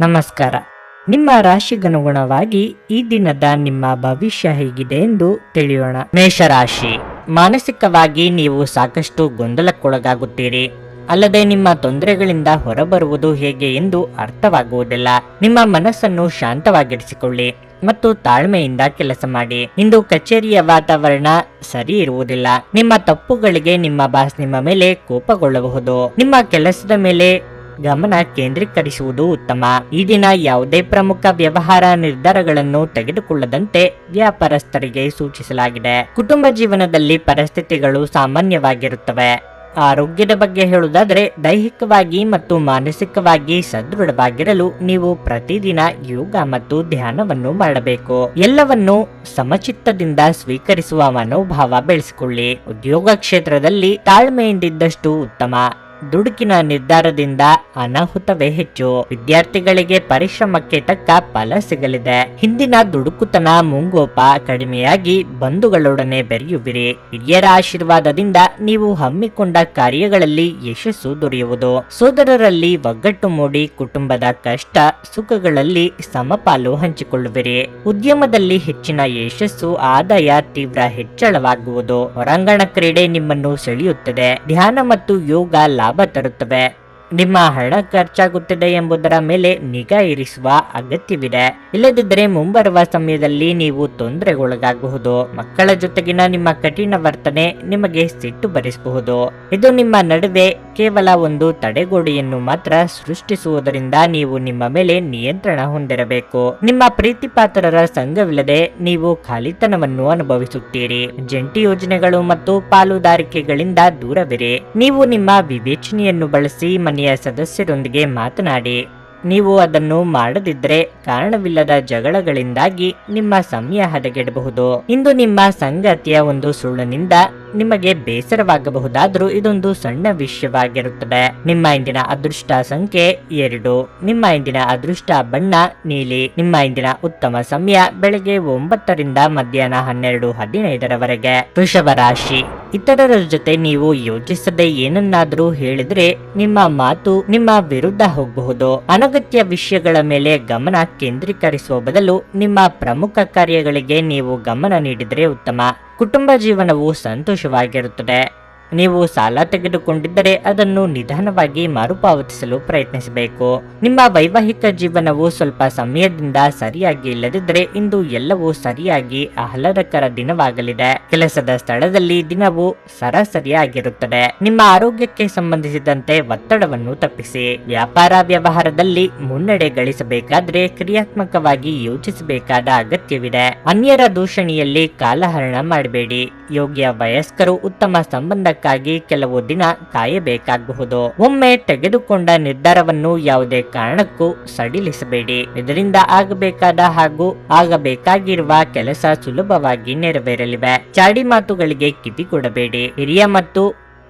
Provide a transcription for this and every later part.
ನಮಸ್ಕಾರ. ನಿಮ್ಮ ರಾಶಿಗನುಗುಣವಾಗಿ ಈ ದಿನದ ನಿಮ್ಮ ಭವಿಷ್ಯ ಹೇಗಿದೆ ಎಂದು ತಿಳಿಯೋಣ. ಮೇಷರಾಶಿ. ಮಾನಸಿಕವಾಗಿ ನೀವು ಸಾಕಷ್ಟು ಗೊಂದಲಕ್ಕೊಳಗಾಗುತ್ತೀರಿ. ಅಲ್ಲದೆ ನಿಮ್ಮ ತೊಂದರೆಗಳಿಂದ ಹೊರಬರುವುದು ಹೇಗೆ ಎಂದು ಅರ್ಥವಾಗುವುದಿಲ್ಲ. ನಿಮ್ಮ ಮನಸ್ಸನ್ನು ಶಾಂತವಾಗಿರಿಸಿಕೊಳ್ಳಿ ಮತ್ತು ತಾಳ್ಮೆಯಿಂದ ಕೆಲಸ ಮಾಡಿ. ಇಂದು ಕಚೇರಿಯ ವಾತಾವರಣ ಸರಿ ಇರುವುದಿಲ್ಲ. ನಿಮ್ಮ ತಪ್ಪುಗಳಿಗೆ ನಿಮ್ಮ ಬಾಸ್ ನಿಮ್ಮ ಮೇಲೆ ಕೋಪಗೊಳ್ಳಬಹುದು. ನಿಮ್ಮ ಕೆಲಸದ ಮೇಲೆ ಗಮನ ಕೇಂದ್ರೀಕರಿಸುವುದು ಉತ್ತಮ ಈ ದಿನ ಯಾವುದೇ ಪ್ರಮುಖ ವ್ಯವಹಾರ ನಿರ್ಧಾರಗಳನ್ನು ತೆಗೆದುಕೊಳ್ಳದಂತೆ ವ್ಯಾಪಾರಸ್ಥರಿಗೆ ಸೂಚಿಸಲಾಗಿದೆ. ಕುಟುಂಬ ಜೀವನದಲ್ಲಿ ಪರಿಸ್ಥಿತಿಗಳು ಸಾಮಾನ್ಯವಾಗಿರುತ್ತವೆ. ಆರೋಗ್ಯದ ಬಗ್ಗೆ ಹೇಳುವುದಾದರೆ, ದೈಹಿಕವಾಗಿ ಮತ್ತು ಮಾನಸಿಕವಾಗಿ ಸದೃಢವಾಗಿರಲು ನೀವು ಪ್ರತಿದಿನ ಯೋಗ ಮತ್ತು ಧ್ಯಾನವನ್ನು ಮಾಡಬೇಕು. ಎಲ್ಲವನ್ನು ಸಮಚಿತ್ತದಿಂದ ಸ್ವೀಕರಿಸುವ ಮನೋಭಾವ ಬೆಳೆಸಿಕೊಳ್ಳಿ. ಉದ್ಯೋಗ ಕ್ಷೇತ್ರದಲ್ಲಿ ತಾಳ್ಮೆಯಿಂದಿದ್ದಷ್ಟು ಉತ್ತಮ. ದುಡುಕಿನ ನಿರ್ಧಾರದಿಂದ ಅನಾಹುತವೇ ಹೆಚ್ಚು. ವಿದ್ಯಾರ್ಥಿಗಳಿಗೆ ಪರಿಶ್ರಮಕ್ಕೆ ತಕ್ಕ ಫಲ ಸಿಗಲಿದೆ. ಹಿಂದಿನ ದುಡುಕುತನ ಮುಂಗೋಪ ಕಡಿಮೆಯಾಗಿ ಬಂಧುಗಳೊಡನೆ ಬೆರೆಯುವಿರಿ. ಹಿರಿಯರ ಆಶೀರ್ವಾದದಿಂದ ನೀವು ಹಮ್ಮಿಕೊಂಡ ಕಾರ್ಯಗಳಲ್ಲಿ ಯಶಸ್ಸು ದೊರೆಯುವುದು. ಸೋದರರಲ್ಲಿ ಒಗ್ಗಟ್ಟು ಮೂಡಿ ಕುಟುಂಬದ ಕಷ್ಟ, ಸುಖಗಳಲ್ಲಿ ಸಮಪಾಲು ಹಂಚಿಕೊಳ್ಳುವಿರಿ. ಉದ್ಯಮದಲ್ಲಿ ಹೆಚ್ಚಿನ ಯಶಸ್ಸು, ಆದಾಯ ತೀವ್ರ ಹೆಚ್ಚಳವಾಗುವುದು. ಹೊರಾಂಗಣ ಕ್ರೀಡೆ ನಿಮ್ಮನ್ನು ಸೆಳೆಯುತ್ತದೆ. ಧ್ಯಾನ ಮತ್ತು ಯೋಗ ಲಾಭ ತರುತ್ತವೆ ನಿಮ್ಮ ಹಣ ಖರ್ಚಾಗುತ್ತಿದೆ ಎಂಬುದರ ಮೇಲೆ ನಿಗಾ ಇರಿಸುವ ಅಗತ್ಯವಿದೆ. ಇಲ್ಲದಿದ್ದರೆ ಮುಂಬರುವ ಸಮಯದಲ್ಲಿ ನೀವು ತೊಂದರೆಗೊಳಗಾಗಬಹುದು. ಮಕ್ಕಳ ಜೊತೆಗಿನ ನಿಮ್ಮ ಕಠಿಣ ವರ್ತನೆ ನಿಮಗೆ ಸಿಟ್ಟು ಬರಿಸಬಹುದು ಇದು ನಿಮ್ಮ ನಡುವೆ ಕೇವಲ ಒಂದು ತಡೆಗೋಡೆಯನ್ನು ಮಾತ್ರ ಸೃಷ್ಟಿಸುವುದರಿಂದ ನೀವು ನಿಮ್ಮ ಮೇಲೆ ನಿಯಂತ್ರಣ ಹೊಂದಿರಬೇಕು. ನಿಮ್ಮ ಪ್ರೀತಿಪಾತ್ರರ ಸಂಘವಿಲ್ಲದೆ ನೀವು ಖಾಲಿತನವನ್ನು ಅನುಭವಿಸುತ್ತೀರಿ. ಜಂಟಿ ಯೋಜನೆಗಳು ಮತ್ತು ಪಾಲುದಾರಿಕೆಗಳಿಂದ ದೂರವಿರಿ. ನೀವು ನಿಮ್ಮ ವಿವೇಚನೆಯನ್ನು ಬಳಸಿ ಸದಸ್ಯರೊಂದಿಗೆ ಮಾತನಾಡಿ ನೀವು ಅದನ್ನು ಮಾಡದಿದ್ರೆ ಕಾರಣವಿಲ್ಲದ ಜಗಳಗಳಿಂದಾಗಿ ನಿಮ್ಮ ಸಮಯ ಹದಗೆಡಬಹುದು. ಇಂದು ನಿಮ್ಮ ಸಂಗಾತಿಯ ಒಂದು ಸುಳ್ಳಿನಿಂದ ನಿಮಗೆ ಬೇಸರವಾಗಬಹುದಾದರೂ ಇದೊಂದು ಸಣ್ಣ ವಿಷಯವಾಗಿರುತ್ತದೆ. ನಿಮ್ಮ ಇಂದಿನ ಅದೃಷ್ಟ ಸಂಖ್ಯೆ ಎರಡು. ನಿಮ್ಮ ಇಂದಿನ ಅದೃಷ್ಟ ಬಣ್ಣ ನೀಲಿ. ನಿಮ್ಮ ಇಂದಿನ ಉತ್ತಮ ಸಮಯ ಬೆಳಗ್ಗೆ ಒಂಬತ್ತರಿಂದ ಮಧ್ಯಾಹ್ನ ಹನ್ನೆರಡು ಹದಿನೈದರವರೆಗೆ. ವೃಷಭ ರಾಶಿ. ಇತರರ ಜೊತೆ ನೀವು ಯೋಚಿಸದೆ ಏನನ್ನಾದರೂ ಹೇಳಿದ್ರೆ ನಿಮ್ಮ ಮಾತು ನಿಮ್ಮ ವಿರುದ್ಧ ಹೋಗಬಹುದು. ಅನಗತ್ಯ ವಿಷಯಗಳ ಮೇಲೆ ಗಮನ ಕೇಂದ್ರೀಕರಿಸುವ ಬದಲು ನಿಮ್ಮ ಪ್ರಮುಖ ಕಾರ್ಯಗಳಿಗೆ ನೀವು ಗಮನ ನೀಡಿದರೆ ಉತ್ತಮ. ಕುಟುಂಬ ಜೀವನವು ಸಂತೋಷವಾಗಿರುತ್ತದೆ. ನೀವು ಸಾಲ ತೆಗೆದುಕೊಂಡಿದ್ದರೆ ಅದನ್ನು ನಿಧಾನವಾಗಿ ಮರುಪಾವತಿಸಲು ಪ್ರಯತ್ನಿಸಬೇಕು. ನಿಮ್ಮ ವೈವಾಹಿಕ ಜೀವನವು ಸ್ವಲ್ಪ ಸಮಯದಿಂದ ಸರಿಯಾಗಿ ಇಲ್ಲದಿದ್ದರೆ ಇಂದು ಎಲ್ಲವೂ ಸರಿಯಾಗಿ ಆಹ್ಲಾದಕರ ದಿನವಾಗಲಿದೆ. ಕೆಲಸದ ಸ್ಥಳದಲ್ಲಿ ದಿನವು ಸರಾಸರಿಯಾಗಿರುತ್ತದೆ. ನಿಮ್ಮ ಆರೋಗ್ಯಕ್ಕೆ ಸಂಬಂಧಿಸಿದಂತೆ ಒತ್ತಡವನ್ನು ತಪ್ಪಿಸಿ. ವ್ಯಾಪಾರ ವ್ಯವಹಾರದಲ್ಲಿ ಮುನ್ನಡೆ ಗಳಿಸಬೇಕಾದ್ರೆ ಕ್ರಿಯಾತ್ಮಕವಾಗಿ ಯೋಚಿಸಬೇಕಾದ ಅಗತ್ಯವಿದೆ. ಅನ್ಯರ ದೂಷಣೆಯಲ್ಲಿ ಕಾಲಹರಣ ಮಾಡಬೇಡಿ. ಯೋಗ್ಯ ವಯಸ್ಕರು ಉತ್ತಮ ಸಂಬಂಧಕ್ಕಾಗಿ ಕೆಲವು ದಿನ ಕಾಯಬೇಕಾಗಬಹುದು. ಒಮ್ಮೆ ತೆಗೆದುಕೊಂಡ ನಿರ್ಧಾರವನ್ನು ಯಾವುದೇ ಕಾರಣಕ್ಕೂ ಸಡಿಲಿಸಬೇಡಿ. ಇದರಿಂದ ಆಗಬೇಕಾದ ಹಾಗೂ ಆಗಬೇಕಾಗಿರುವ ಕೆಲಸ ಸುಲಭವಾಗಿ ನೆರವೇರಲಿವೆ. ಚಾಡಿ ಮಾತುಗಳಿಗೆ ಕಿವಿ ಕೊಡಬೇಡಿ ಹಿರಿಯ ಮತ್ತು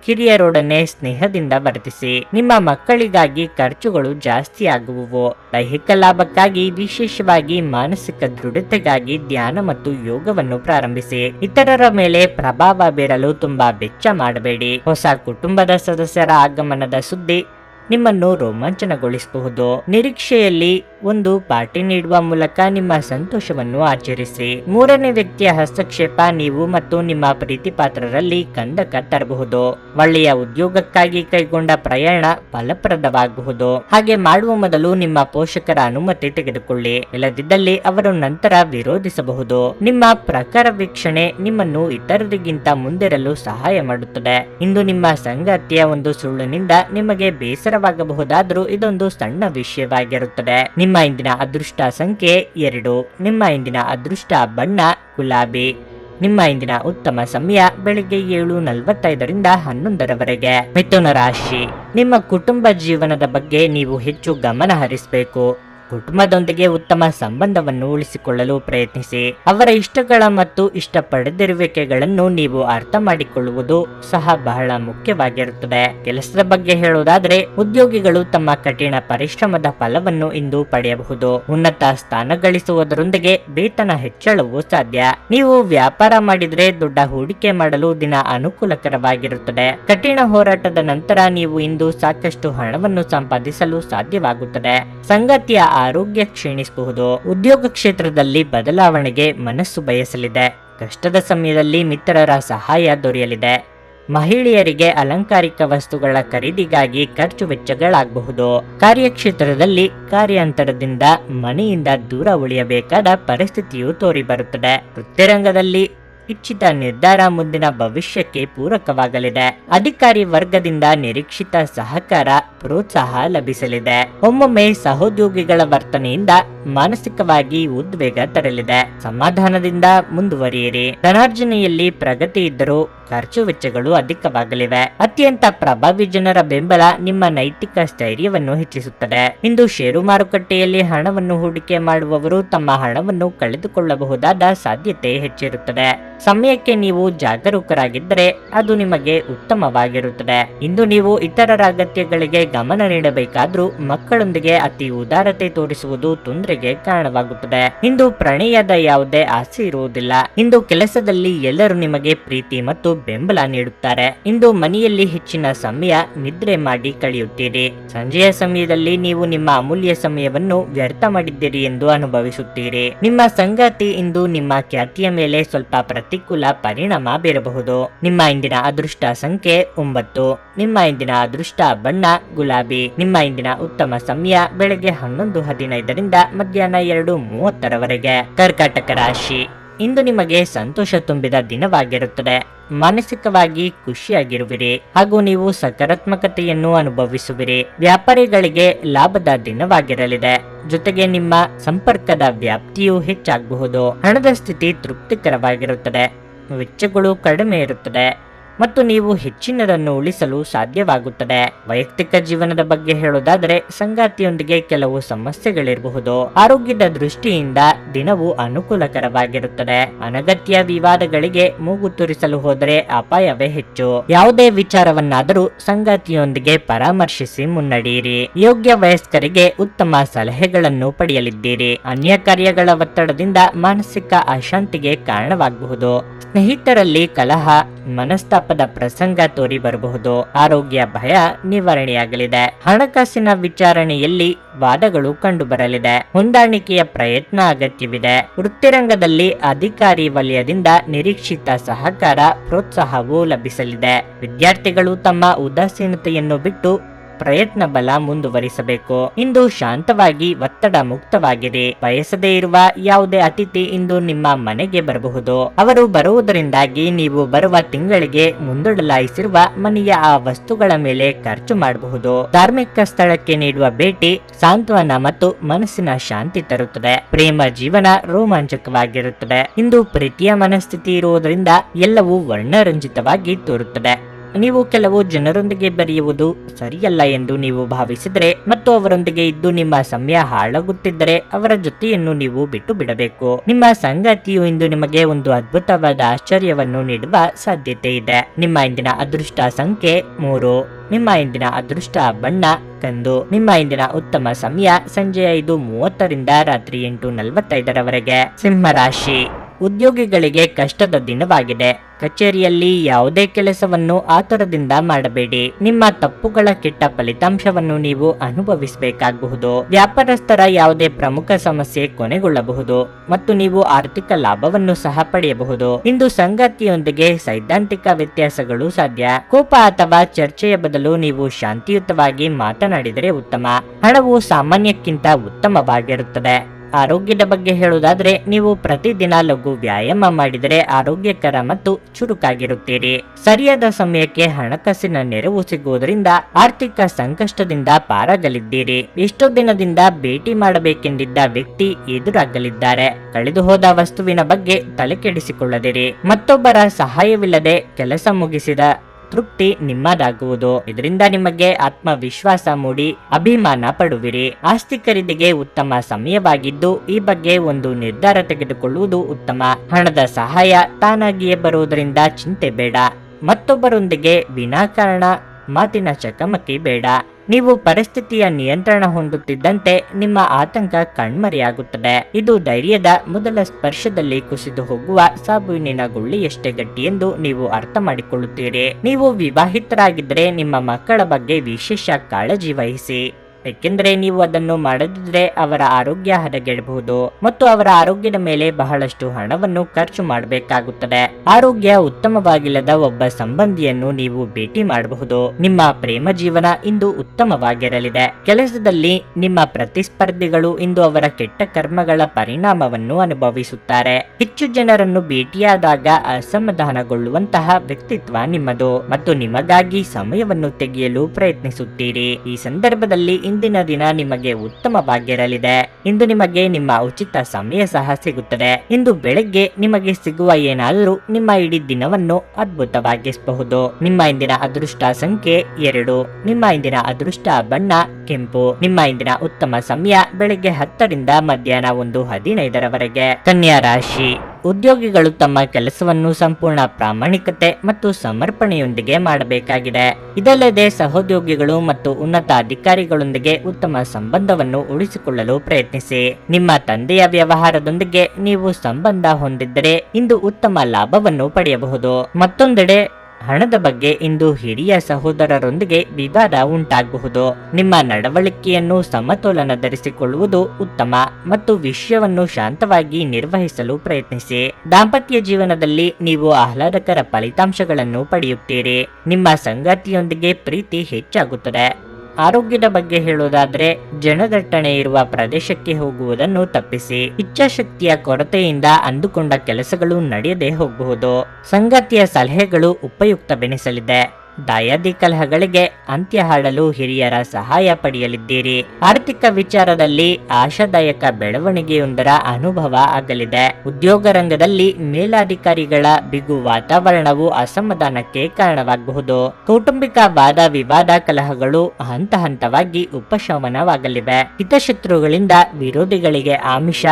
ಕಿರಿಯರೊಡನೆ ಸ್ನೇಹದಿಂದ ವರ್ತಿಸಿ. ನಿಮ್ಮ ಮಕ್ಕಳಿಗಾಗಿ ಖರ್ಚುಗಳು ಜಾಸ್ತಿ ಆಗುವವು. ದೈಹಿಕ ಲಾಭಕ್ಕಾಗಿ, ವಿಶೇಷವಾಗಿ ಮಾನಸಿಕ ದೃಢತೆಗಾಗಿ ಧ್ಯಾನ ಮತ್ತು ಯೋಗವನ್ನು ಪ್ರಾರಂಭಿಸಿ. ಇತರರ ಮೇಲೆ ಪ್ರಭಾವ ಬೀರಲು ತುಂಬಾ ವೆಚ್ಚ ಮಾಡಬೇಡಿ. ಹೊಸ ಕುಟುಂಬದ ಸದಸ್ಯರ ಆಗಮನದ ಸುದ್ದಿ ನಿಮ್ಮನ್ನು ರೋಮಾಂಚನಗೊಳಿಸಬಹುದು. ನಿರೀಕ್ಷೆಯಲ್ಲಿ ಒಂದು ಪಾರ್ಟಿ ನೀಡುವ ಮೂಲಕ ನಿಮ್ಮ ಸಂತೋಷವನ್ನು ಆಚರಿಸಿ. ಮೂರನೇ ವ್ಯಕ್ತಿಯ ಹಸ್ತಕ್ಷೇಪ ನೀವು ಮತ್ತು ನಿಮ್ಮ ಪ್ರೀತಿಪಾತ್ರರಲ್ಲಿ ಕಂದಕ ತರಬಹುದು. ಒಳ್ಳೆಯ ಉದ್ಯೋಗಕ್ಕಾಗಿ ಕೈಗೊಂಡ ಪ್ರಯಾಣ ಫಲಪ್ರದವಾಗಬಹುದು. ಹಾಗೆ ಮಾಡುವ ಮೊದಲು ನಿಮ್ಮ ಪೋಷಕರ ಅನುಮತಿ ತೆಗೆದುಕೊಳ್ಳಿ. ಇಲ್ಲದಿದ್ದಲ್ಲಿ ಅವರು ನಂತರ ವಿರೋಧಿಸಬಹುದು. ನಿಮ್ಮ ಪ್ರಕಾರ ವೀಕ್ಷಣೆ ನಿಮ್ಮನ್ನು ಇತರರಿಗಿಂತ ಮುಂದಿರಲು ಸಹಾಯ ಮಾಡುತ್ತದೆ. ಇಂದು ನಿಮ್ಮ ಸಂಗಾತಿಯ ಒಂದು ಸುಳ್ಳಿನಿಂದ ನಿಮಗೆ ಬೇಸರವಾಗಬಹುದಾದರೂ ಇದೊಂದು ಸಣ್ಣ ವಿಷಯವಾಗಿರುತ್ತದೆ. ನಿಮ್ಮ ಇಂದಿನ ಅದೃಷ್ಟ ಸಂಖ್ಯೆ ಎರಡು. ನಿಮ್ಮ ಇಂದಿನ ಅದೃಷ್ಟ ಬಣ್ಣ, ಗುಲಾಬಿ. ನಿಮ್ಮ ಇಂದಿನ ಉತ್ತಮ ಸಮಯ ಬೆಳಿಗ್ಗೆ ಏಳು ನಲವತ್ತೈದರಿಂದ ಹನ್ನೊಂದರವರೆಗೆ. ಮಿಥುನ ರಾಶಿ. ನಿಮ್ಮ ಕುಟುಂಬ ಜೀವನದ ಬಗ್ಗೆ ನೀವು ಹೆಚ್ಚು ಗಮನ ಹರಿಸಬೇಕು. ಕುಟುಂಬದೊಂದಿಗೆ ಉತ್ತಮ ಸಂಬಂಧವನ್ನು ಉಳಿಸಿಕೊಳ್ಳಲು ಪ್ರಯತ್ನಿಸಿ. ಅವರ ಇಷ್ಟಗಳ ಮತ್ತು ಇಷ್ಟಪಡದಿರುವಿಕೆಗಳನ್ನು ನೀವು ಅರ್ಥ ಮಾಡಿಕೊಳ್ಳುವುದು ಸಹ ಬಹಳ ಮುಖ್ಯವಾಗಿರುತ್ತದೆ. ಕೆಲಸದ ಬಗ್ಗೆ ಹೇಳುವುದಾದರೆ, ಉದ್ಯೋಗಿಗಳು ತಮ್ಮ ಕಠಿಣ ಪರಿಶ್ರಮದ ಫಲವನ್ನು ಇಂದು ಪಡೆಯಬಹುದು. ಉನ್ನತ ಸ್ಥಾನ ಗಳಿಸುವುದರೊಂದಿಗೆ ವೇತನ ಹೆಚ್ಚಳವು ಸಾಧ್ಯ. ನೀವು ವ್ಯಾಪಾರ ಮಾಡಿದ್ರೆ ದೊಡ್ಡ ಹೂಡಿಕೆ ಮಾಡಲು ದಿನ ಅನುಕೂಲಕರವಾಗಿರುತ್ತದೆ. ಕಠಿಣ ಹೋರಾಟದ ನಂತರ ನೀವು ಇಂದು ಸಾಕಷ್ಟು ಹಣವನ್ನು ಸಂಪಾದಿಸಲು ಸಾಧ್ಯವಾಗುತ್ತದೆ. ಸಂಗತಿಯ ಆರೋಗ್ಯ ಕ್ಷೀಣಿಸಬಹುದು. ಉದ್ಯೋಗ ಕ್ಷೇತ್ರದಲ್ಲಿ ಬದಲಾವಣೆಗೆ ಮನಸ್ಸು ಬಯಸಲಿದೆ. ಕಷ್ಟದ ಸಮಯದಲ್ಲಿ ಮಿತ್ರರ ಸಹಾಯ ದೊರೆಯಲಿದೆ. ಮಹಿಳೆಯರಿಗೆ ಅಲಂಕಾರಿಕ ವಸ್ತುಗಳ ಖರೀದಿಗಾಗಿ ಖರ್ಚು ವೆಚ್ಚಗಳಾಗಬಹುದು. ಕಾರ್ಯಕ್ಷೇತ್ರದಲ್ಲಿ ಕಾರ್ಯಾಂತರದಿಂದ ಮನೆಯಿಂದ ದೂರ ಉಳಿಯಬೇಕಾದ ಪರಿಸ್ಥಿತಿಯು ತೋರಿಬರುತ್ತದೆ. ವೃತ್ತಿರಂಗದಲ್ಲಿ ಇಚ್ಛಿತ ನಿರ್ಧಾರ ಮುಂದಿನ ಭವಿಷ್ಯಕ್ಕೆ ಪೂರಕವಾಗಲಿದೆ. ಅಧಿಕಾರಿ ವರ್ಗದಿಂದ ನಿರೀಕ್ಷಿತ ಸಹಕಾರ, ಪ್ರೋತ್ಸಾಹ ಲಭಿಸಲಿದೆ. ಒಮ್ಮೊಮ್ಮೆ ಸಹೋದ್ಯೋಗಿಗಳ ವರ್ತನೆಯಿಂದ ಮಾನಸಿಕವಾಗಿ ಉದ್ವೇಗ ತರಲಿದೆ. ಸಮಾಧಾನದಿಂದ ಮುಂದುವರಿಯಿರಿ. ಧನಾರ್ಜನೆಯಲ್ಲಿ ಪ್ರಗತಿ ಇದ್ದರೂ ಖರ್ಚು ವೆಚ್ಚಗಳು ಅಧಿಕವಾಗಲಿವೆ. ಅತ್ಯಂತ ಪ್ರಭಾವಿ ಜನರ ಬೆಂಬಲ ನಿಮ್ಮ ನೈತಿಕ ಸ್ಥೈರ್ಯವನ್ನು ಹೆಚ್ಚಿಸುತ್ತದೆ. ಇಂದು ಷೇರು ಮಾರುಕಟ್ಟೆಯಲ್ಲಿ ಹಣವನ್ನು ಹೂಡಿಕೆ ಮಾಡುವವರು ತಮ್ಮ ಹಣವನ್ನು ಕಳೆದುಕೊಳ್ಳಬಹುದಾದ ಸಾಧ್ಯತೆ ಹೆಚ್ಚಿರುತ್ತದೆ. ಸಮಯಕ್ಕೆ ನೀವು ಜಾಗರೂಕರಾಗಿದ್ದರೆ ಅದು ನಿಮಗೆ ಉತ್ತಮವಾಗಿರುತ್ತದೆ. ಇಂದು ನೀವು ಇತರರ ಅಗತ್ಯಗಳಿಗೆ ಗಮನ ನೀಡಬೇಕಾದ್ರೂ ಮಕ್ಕಳೊಂದಿಗೆ ಅತಿ ಉದಾರತೆ ತೋರಿಸುವುದು ತೊಂದರೆಗೆ ಕಾರಣವಾಗುತ್ತದೆ. ಇಂದು ಪ್ರಣಯದ ಯಾವುದೇ ಆಸೆ ಇರುವುದಿಲ್ಲ. ಇಂದು ಕೆಲಸದಲ್ಲಿ ಎಲ್ಲರೂ ನಿಮಗೆ ಪ್ರೀತಿ ಮತ್ತು ಬೆಂಬಲ ನೀಡುತ್ತಾರೆ. ಇಂದು ಮನೆಯಲ್ಲಿ ಹೆಚ್ಚಿನ ಸಮಯ ನಿದ್ರೆ ಮಾಡಿ ಕಳೆಯುತ್ತೀರಿ. ಸಂಜೆಯ ಸಮಯದಲ್ಲಿ ನೀವು ನಿಮ್ಮ ಅಮೂಲ್ಯ ಸಮಯವನ್ನು ವ್ಯರ್ಥ ಮಾಡಿದ್ದೀರಿ ಎಂದು ಅನುಭವಿಸುತ್ತೀರಿ. ನಿಮ್ಮ ಸಂಗಾತಿ ಇಂದು ನಿಮ್ಮ ಖ್ಯಾತಿಯ ಮೇಲೆ ಸ್ವಲ್ಪ ಪ್ರತಿಕೂಲ ಪರಿಣಾಮ ಬೀರಬಹುದು. ನಿಮ್ಮ ಇಂದಿನ ಅದೃಷ್ಟ ಸಂಖ್ಯೆ ಒಂಬತ್ತು. ನಿಮ್ಮ ಇಂದಿನ ಅದೃಷ್ಟ ಬಣ್ಣ ಗುಲಾಬಿ. ನಿಮ್ಮ ಇಂದಿನ ಉತ್ತಮ ಸಮಯ ಬೆಳಗ್ಗೆ ಹನ್ನೊಂದು ಹದಿನೈದರಿಂದ ಮಧ್ಯಾಹ್ನ ಎರಡು ಮೂವತ್ತರವರೆಗೆ. ಕರ್ಕಾಟಕ ರಾಶಿ. ಇಂದು ನಿಮಗೆ ಸಂತೋಷ ತುಂಬಿದ ದಿನವಾಗಿರುತ್ತದೆ. ಮಾನಸಿಕವಾಗಿ ಖುಷಿಯಾಗಿರುವಿರಿ. ಹಾಗೂ ನೀವು ಸಕಾರಾತ್ಮಕತೆಯನ್ನು ಅನುಭವಿಸುವಿರಿ. ವ್ಯಾಪಾರಿಗಳಿಗೆ ಲಾಭದ ದಿನವಾಗಿರಲಿದೆ. ಜೊತೆಗೆ ನಿಮ್ಮ ಸಂಪರ್ಕದ ವ್ಯಾಪ್ತಿಯು ಹೆಚ್ಚಾಗಬಹುದು. ಹಣದ ಸ್ಥಿತಿ ತೃಪ್ತಿಕರವಾಗಿರುತ್ತದೆ. ವೆಚ್ಚಗಳು ಕಡಿಮೆ ಇರುತ್ತದೆ. ಮತ್ತು ನೀವು ಹೆಚ್ಚಿನದನ್ನು ಉಳಿಸಲು ಸಾಧ್ಯವಾಗುತ್ತದೆ. ವೈಯಕ್ತಿಕ ಜೀವನದ ಬಗ್ಗೆ ಹೇಳುವುದಾದರೆ ಸಂಗಾತಿಯೊಂದಿಗೆ ಕೆಲವು ಸಮಸ್ಯೆಗಳಿರಬಹುದು. ಆರೋಗ್ಯದ ದೃಷ್ಟಿಯಿಂದ ದಿನವು ಅನುಕೂಲಕರವಾಗಿರುತ್ತದೆ. ಅನಗತ್ಯ ವಿವಾದಗಳಿಗೆ ಮೂಗು ತುರಿಸಲು ಹೋದರೆ ಅಪಾಯವೇ ಹೆಚ್ಚು. ಯಾವುದೇ ವಿಚಾರವನ್ನಾದರೂ ಸಂಗಾತಿಯೊಂದಿಗೆ ಪರಾಮರ್ಶಿಸಿ ಮುನ್ನಡೆಯಿರಿ. ಯೋಗ್ಯ ವಯಸ್ಕರಿಗೆ ಉತ್ತಮ ಸಲಹೆಗಳನ್ನು ಪಡೆಯಲಿದ್ದೀರಿ. ಅನ್ಯ ಕಾರ್ಯಗಳ ಒತ್ತಡದಿಂದ ಮಾನಸಿಕ ಅಶಾಂತಿಗೆ ಕಾರಣವಾಗಬಹುದು. ಸ್ನೇಹಿತರಲ್ಲಿ ಕಲಹ ಮನಸ್ತಾಪದ ಪ್ರಸಂಗ ತೋರಿ ಬರಬಹುದು. ಆರೋಗ್ಯ, ಭಯ ನಿವಾರಣೆಯಾಗಲಿದೆ. ಹಣಕಾಸಿನ ವಿಚಾರಣೆಯಲ್ಲಿ ವಾದಗಳು ಕಂಡುಬರಲಿದೆ. ಹೊಂದಾಣಿಕೆಯ ಪ್ರಯತ್ನ ಅಗತ್ಯವಿದೆ. ವೃತ್ತಿರಂಗದಲ್ಲಿ ಅಧಿಕಾರಿ ವಲಯದಿಂದ ನಿರೀಕ್ಷಿತ ಸಹಕಾರ, ಪ್ರೋತ್ಸಾಹವೂ ಲಭಿಸಲಿದೆ. ವಿದ್ಯಾರ್ಥಿಗಳು ತಮ್ಮ ಉದಾಸೀನತೆಯನ್ನು ಬಿಟ್ಟು ಪ್ರಯತ್ನ ಬಲ ಮುಂದುವರಿಸಬೇಕು. ಇಂದು ಶಾಂತವಾಗಿ, ಒತ್ತಡ ಮುಕ್ತವಾಗಿದೆ. ಬಯಸದೇ ಇರುವ ಯಾವುದೇ ಅತಿಥಿ ಇಂದು ನಿಮ್ಮ ಮನೆಗೆ ಬರಬಹುದು. ಅವರು ಬರುವುದರಿಂದಾಗಿ ನೀವು ಬರುವ ತಿಂಗಳಿಗೆ ಮುಂದೂಡಲಾಯಿಸಿರುವ ಮನೆಯ ಆ ವಸ್ತುಗಳ ಮೇಲೆ ಖರ್ಚು ಮಾಡಬಹುದು. ಧಾರ್ಮಿಕ ಸ್ಥಳಕ್ಕೆ ನೀಡುವ ಭೇಟಿ ಸಾಂತ್ವನ ಮತ್ತು ಮನಸ್ಸಿನ ಶಾಂತಿ ತರುತ್ತದೆ. ಪ್ರೇಮ ಜೀವನ ರೋಮಾಂಚಕವಾಗಿರುತ್ತದೆ. ಇಂದು ಪ್ರೀತಿಯ ಮನಸ್ಥಿತಿ ಇರುವುದರಿಂದ ಎಲ್ಲವೂ ವರ್ಣರಂಜಿತವಾಗಿ ತೋರುತ್ತದೆ. ನೀವು ಕೆಲವು ಜನರೊಂದಿಗೆ ಬೆರೆಯುವುದು ಸರಿಯಲ್ಲ ಎಂದು ನೀವು ಭಾವಿಸಿದರೆ ಮತ್ತು ಅವರೊಂದಿಗೆ ಇದ್ದು ನಿಮ್ಮ ಸಮಯ ಹಾಳಾಗುತ್ತಿದ್ದರೆ ಅವರ ಜೊತೆಯನ್ನು ನೀವು ಬಿಟ್ಟು ಬಿಡಬೇಕು. ನಿಮ್ಮ ಸಂಗಾತಿಯು ಇಂದು ನಿಮಗೆ ಒಂದು ಅದ್ಭುತವಾದ ಆಶ್ಚರ್ಯವನ್ನು ನೀಡುವ ಸಾಧ್ಯತೆ ಇದೆ. ನಿಮ್ಮ ಇಂದಿನ ಅದೃಷ್ಟ ಸಂಖ್ಯೆ ಮೂರು. ನಿಮ್ಮ ಇಂದಿನ ಅದೃಷ್ಟ ಬಣ್ಣ ಕಂದು. ನಿಮ್ಮ ಇಂದಿನ ಉತ್ತಮ ಸಮಯ ಸಂಜೆ ಐದು ಮೂವತ್ತರಿಂದ ರಾತ್ರಿ ಎಂಟು ನಲವತ್ತೈದರವರೆಗೆ. ಸಿಂಹರಾಶಿ. ಉದ್ಯೋಗಿಗಳಿಗೆ ಕಷ್ಟದ ದಿನವಾಗಿದೆ. ಕಚೇರಿಯಲ್ಲಿ ಯಾವುದೇ ಕೆಲಸವನ್ನು ಆತುರದಿಂದ ಮಾಡಬೇಡಿ. ನಿಮ್ಮ ತಪ್ಪುಗಳ ಕೆಟ್ಟ ಫಲಿತಾಂಶವನ್ನು ನೀವು ಅನುಭವಿಸಬೇಕಾಗಬಹುದು ವ್ಯಾಪಾರಸ್ಥರ ಯಾವುದೇ ಪ್ರಮುಖ ಸಮಸ್ಯೆ ಕೊನೆಗೊಳ್ಳಬಹುದು ಮತ್ತು ನೀವು ಆರ್ಥಿಕ ಲಾಭವನ್ನು ಸಹ ಪಡೆಯಬಹುದು. ಇಂದು ಸಂಗಾತಿಯೊಂದಿಗೆ ಸೈದ್ಧಾಂತಿಕ ವ್ಯತ್ಯಾಸಗಳು ಸಾಧ್ಯ. ಕೋಪ ಅಥವಾ ಚರ್ಚೆಯ ಬದಲು ನೀವು ಶಾಂತಿಯುತವಾಗಿ ಮಾತನಾಡಿದರೆ ಉತ್ತಮ. ಹಣವು ಸಾಮಾನ್ಯಕ್ಕಿಂತ ಉತ್ತಮವಾಗಿರುತ್ತದೆ. ಆರೋಗ್ಯದ ಬಗ್ಗೆ ಹೇಳುವುದಾದ್ರೆ, ನೀವು ಪ್ರತಿದಿನ ಲಘು ವ್ಯಾಯಾಮ ಮಾಡಿದರೆ ಆರೋಗ್ಯಕರ ಮತ್ತು ಚುರುಕಾಗಿರುತ್ತೀರಿ. ಸರಿಯಾದ ಸಮಯಕ್ಕೆ ಹಣಕಾಸಿನ ನೆರವು ಸಿಗುವುದರಿಂದ ಆರ್ಥಿಕ ಸಂಕಷ್ಟದಿಂದ ಪಾರಾಗಲಿದ್ದೀರಿ. ಇಷ್ಟು ದಿನದಿಂದ ಭೇಟಿ ಮಾಡಬೇಕೆಂದಿದ್ದ ವ್ಯಕ್ತಿ ಎದುರಾಗಲಿದ್ದಾರೆ. ಕಳೆದು ವಸ್ತುವಿನ ಬಗ್ಗೆ ತಲೆಕೆಡಿಸಿಕೊಳ್ಳದಿರಿ. ಮತ್ತೊಬ್ಬರ ಸಹಾಯವಿಲ್ಲದೆ ಕೆಲಸ ಮುಗಿಸಿದ ತೃಪ್ತಿ ನಿಮ್ಮದಾಗುವುದು. ಇದರಿಂದ ನಿಮಗೆ ಆತ್ಮವಿಶ್ವಾಸ ಮೂಡಿ ಅಭಿಮಾನ ಪಡುವಿರಿ. ಆಸ್ತಿ ಖರೀದಿಗೆ ಉತ್ತಮ ಸಮಯವಾಗಿದ್ದು ಈ ಬಗ್ಗೆ ಒಂದು ನಿರ್ಧಾರ ತೆಗೆದುಕೊಳ್ಳುವುದು ಉತ್ತಮ. ಹಣದ ಸಹಾಯ ತಾನಾಗಿಯೇ ಬರುವುದರಿಂದ ಚಿಂತೆ ಬೇಡ. ಮತ್ತೊಬ್ಬರೊಂದಿಗೆ ವಿನಾಕಾರಣ ಮಾತಿನ ಚಕಮಕಿ ಬೇಡ ನೀವು ಪರಿಸ್ಥಿತಿಯ ನಿಯಂತ್ರಣ ಹೊಂದುತ್ತಿದ್ದಂತೆ ನಿಮ್ಮ ಆತಂಕ ಕಣ್ಮರೆಯಾಗುತ್ತದೆ. ಇದು ಧೈರ್ಯದ ಮೊದಲ ಸ್ಪರ್ಶದಲ್ಲಿ ಕುಸಿದು ಹೋಗುವ ಸಾಬೂನಿನ ಗುಳ್ಳಿಯಷ್ಟೇ ಗಟ್ಟಿ ಎಂದು ನೀವು ಅರ್ಥ ಮಾಡಿಕೊಳ್ಳುತ್ತೀರಿ. ನೀವು ವಿವಾಹಿತರಾಗಿದ್ದರೆ ನಿಮ್ಮ ಮಕ್ಕಳ ಬಗ್ಗೆ ವಿಶೇಷ ಕಾಳಜಿ ವಹಿಸಿ. ಏಕೆಂದರೆ ನೀವು ಅದನ್ನು ಮಾಡದಿದ್ರೆ ಅವರ ಆರೋಗ್ಯ ಹದಗೆಡಬಹುದು ಮತ್ತು ಅವರ ಆರೋಗ್ಯದ ಮೇಲೆ ಬಹಳಷ್ಟು ಹಣವನ್ನು ಖರ್ಚು ಮಾಡಬೇಕಾಗುತ್ತದೆ. ಆರೋಗ್ಯ ಉತ್ತಮವಾಗಿಲ್ಲದ ಒಬ್ಬ ಸಂಬಂಧಿಯನ್ನು ನೀವು ಭೇಟಿ ಮಾಡಬಹುದು. ನಿಮ್ಮ ಪ್ರೇಮ ಜೀವನ ಇಂದು ಉತ್ತಮವಾಗಿರಲಿದೆ. ಕೆಲಸದಲ್ಲಿ ನಿಮ್ಮ ಪ್ರತಿಸ್ಪರ್ಧಿಗಳು ಇಂದು ಅವರ ಕೆಟ್ಟ ಕರ್ಮಗಳ ಪರಿಣಾಮವನ್ನು ಅನುಭವಿಸುತ್ತಾರೆ. ಹೆಚ್ಚು ಜನರನ್ನು ಭೇಟಿಯಾದಾಗ ಅಸಮಾಧಾನಗೊಳ್ಳುವಂತಹ ವ್ಯಕ್ತಿತ್ವ ನಿಮ್ಮದು ಮತ್ತು ನಿಮಗಾಗಿ ಸಮಯವನ್ನು ತೆಗೆಯಲು ಪ್ರಯತ್ನಿಸುತ್ತೀರಿ. ಈ ಸಂದರ್ಭದಲ್ಲಿ ಇಂದಿನ ದಿನ ನಿಮಗೆ ಉತ್ತಮ ಭಾಗ್ಯರಲಿದೆ ಇಂದು ನಿಮಗೆ ನಿಮ್ಮ ಉಚಿತ ಸಮಯ ಸಹ ಸಿಗುತ್ತದೆ. ಇಂದು ಬೆಳಗ್ಗೆ ನಿಮಗೆ ಸಿಗುವ ಏನಾದರೂ ನಿಮ್ಮ ಇಡೀ ದಿನವನ್ನು ಅದ್ಭುತವಾಗಿಸಬಹುದು. ನಿಮ್ಮ ಇಂದಿನ ಅದೃಷ್ಟ ಸಂಖ್ಯೆ ಎರಡು. ನಿಮ್ಮ ಇಂದಿನ ಅದೃಷ್ಟ ಬಣ್ಣ ಕೆಂಪು. ನಿಮ್ಮ ಇಂದಿನ ಉತ್ತಮ ಸಮಯ ಬೆಳಗ್ಗೆ ಹತ್ತರಿಂದ ಮಧ್ಯಾಹ್ನ ಒಂದು ಹದಿನೈದರವರೆಗೆ. ಕನ್ಯಾ ರಾಶಿ. ಉದ್ಯೋಗಿಗಳು ತಮ್ಮ ಕೆಲಸವನ್ನು ಸಂಪೂರ್ಣ ಪ್ರಾಮಾಣಿಕತೆ ಮತ್ತು ಸಮರ್ಪಣೆಯೊಂದಿಗೆ ಮಾಡಬೇಕಾಗಿದೆ. ಇದಲ್ಲದೆ ಸಹೋದ್ಯೋಗಿಗಳು ಮತ್ತು ಉನ್ನತ ಅಧಿಕಾರಿಗಳೊಂದಿಗೆ ಉತ್ತಮ ಸಂಬಂಧವನ್ನು ಉಳಿಸಿಕೊಳ್ಳಲು ಪ್ರಯತ್ನಿಸಿ. ನಿಮ್ಮ ತಂದೆಯ ವ್ಯವಹಾರದೊಂದಿಗೆ ನೀವು ಸಂಬಂಧ ಹೊಂದಿದ್ದರೆ ಇಂದು ಉತ್ತಮ ಲಾಭವನ್ನು ಪಡೆಯಬಹುದು. ಮತ್ತೊಂದೆಡೆ ಹಣದ ಬಗ್ಗೆ ಇಂದು ಹಿರಿಯ ಸಹೋದರರೊಂದಿಗೆ ವಿವಾದ ಉಂಟಾಗಬಹುದು. ನಿಮ್ಮ ನಡವಳಿಕೆಯನ್ನು ಸಮತೋಲನ ಧರಿಸಿಕೊಳ್ಳುವುದು ಉತ್ತಮ ಮತ್ತು ವಿಷಯವನ್ನು ಶಾಂತವಾಗಿ ನಿರ್ವಹಿಸಲು ಪ್ರಯತ್ನಿಸಿ. ದಾಂಪತ್ಯ ಜೀವನದಲ್ಲಿ ನೀವು ಆಹ್ಲಾದಕರ ಫಲಿತಾಂಶಗಳನ್ನು ಪಡೆಯುತ್ತೀರಿ. ನಿಮ್ಮ ಸಂಗಾತಿಯೊಂದಿಗೆ ಪ್ರೀತಿ ಹೆಚ್ಚಾಗುತ್ತದೆ. ಆರೋಗ್ಯದ ಬಗ್ಗೆ ಹೇಳುವುದಾದ್ರೆ ಜನದಟ್ಟಣೆ ಇರುವ ಪ್ರದೇಶಕ್ಕೆ ಹೋಗುವುದನ್ನು ತಪ್ಪಿಸಿ, ಇಚ್ಛಾಶಕ್ತಿಯ ಕೊರತೆಯಿಂದ ಅಂದುಕೊಂಡ ಕೆಲಸಗಳು ನಡೆಯದೇ ಹೋಗಬಹುದು ಸಂಗತಿಯ ಸಲಹೆಗಳು ಉಪಯುಕ್ತವೆನಿಸಲಿದೆ. ದಾಯಾದಿ ಕಲಹಗಳಿಗೆ ಅಂತ್ಯ ಹಾಡಲು ಹಿರಿಯರ ಸಹಾಯ ಪಡೆಯಲಿದ್ದೀರಿ. ಆರ್ಥಿಕ ವಿಚಾರದಲ್ಲಿ ಆಶಾದಾಯಕ ಬೆಳವಣಿಗೆಯೊಂದರ ಅನುಭವ ಆಗಲಿದೆ. ಉದ್ಯೋಗ ರಂಗದಲ್ಲಿ ಮೇಲಾಧಿಕಾರಿಗಳ ಬಿಗು ವಾತಾವರಣವು ಅಸಮಾಧಾನಕ್ಕೆ ಕಾರಣವಾಗಬಹುದು. ಕೌಟುಂಬಿಕ ವಾದ ವಿವಾದ ಕಲಹಗಳು ಹಂತ ಹಂತವಾಗಿ ಉಪಶಮನವಾಗಲಿವೆ. ಹಿತಶತ್ರುಗಳಿಂದ ವಿರೋಧಿಗಳಿಗೆ ಆಮಿಷ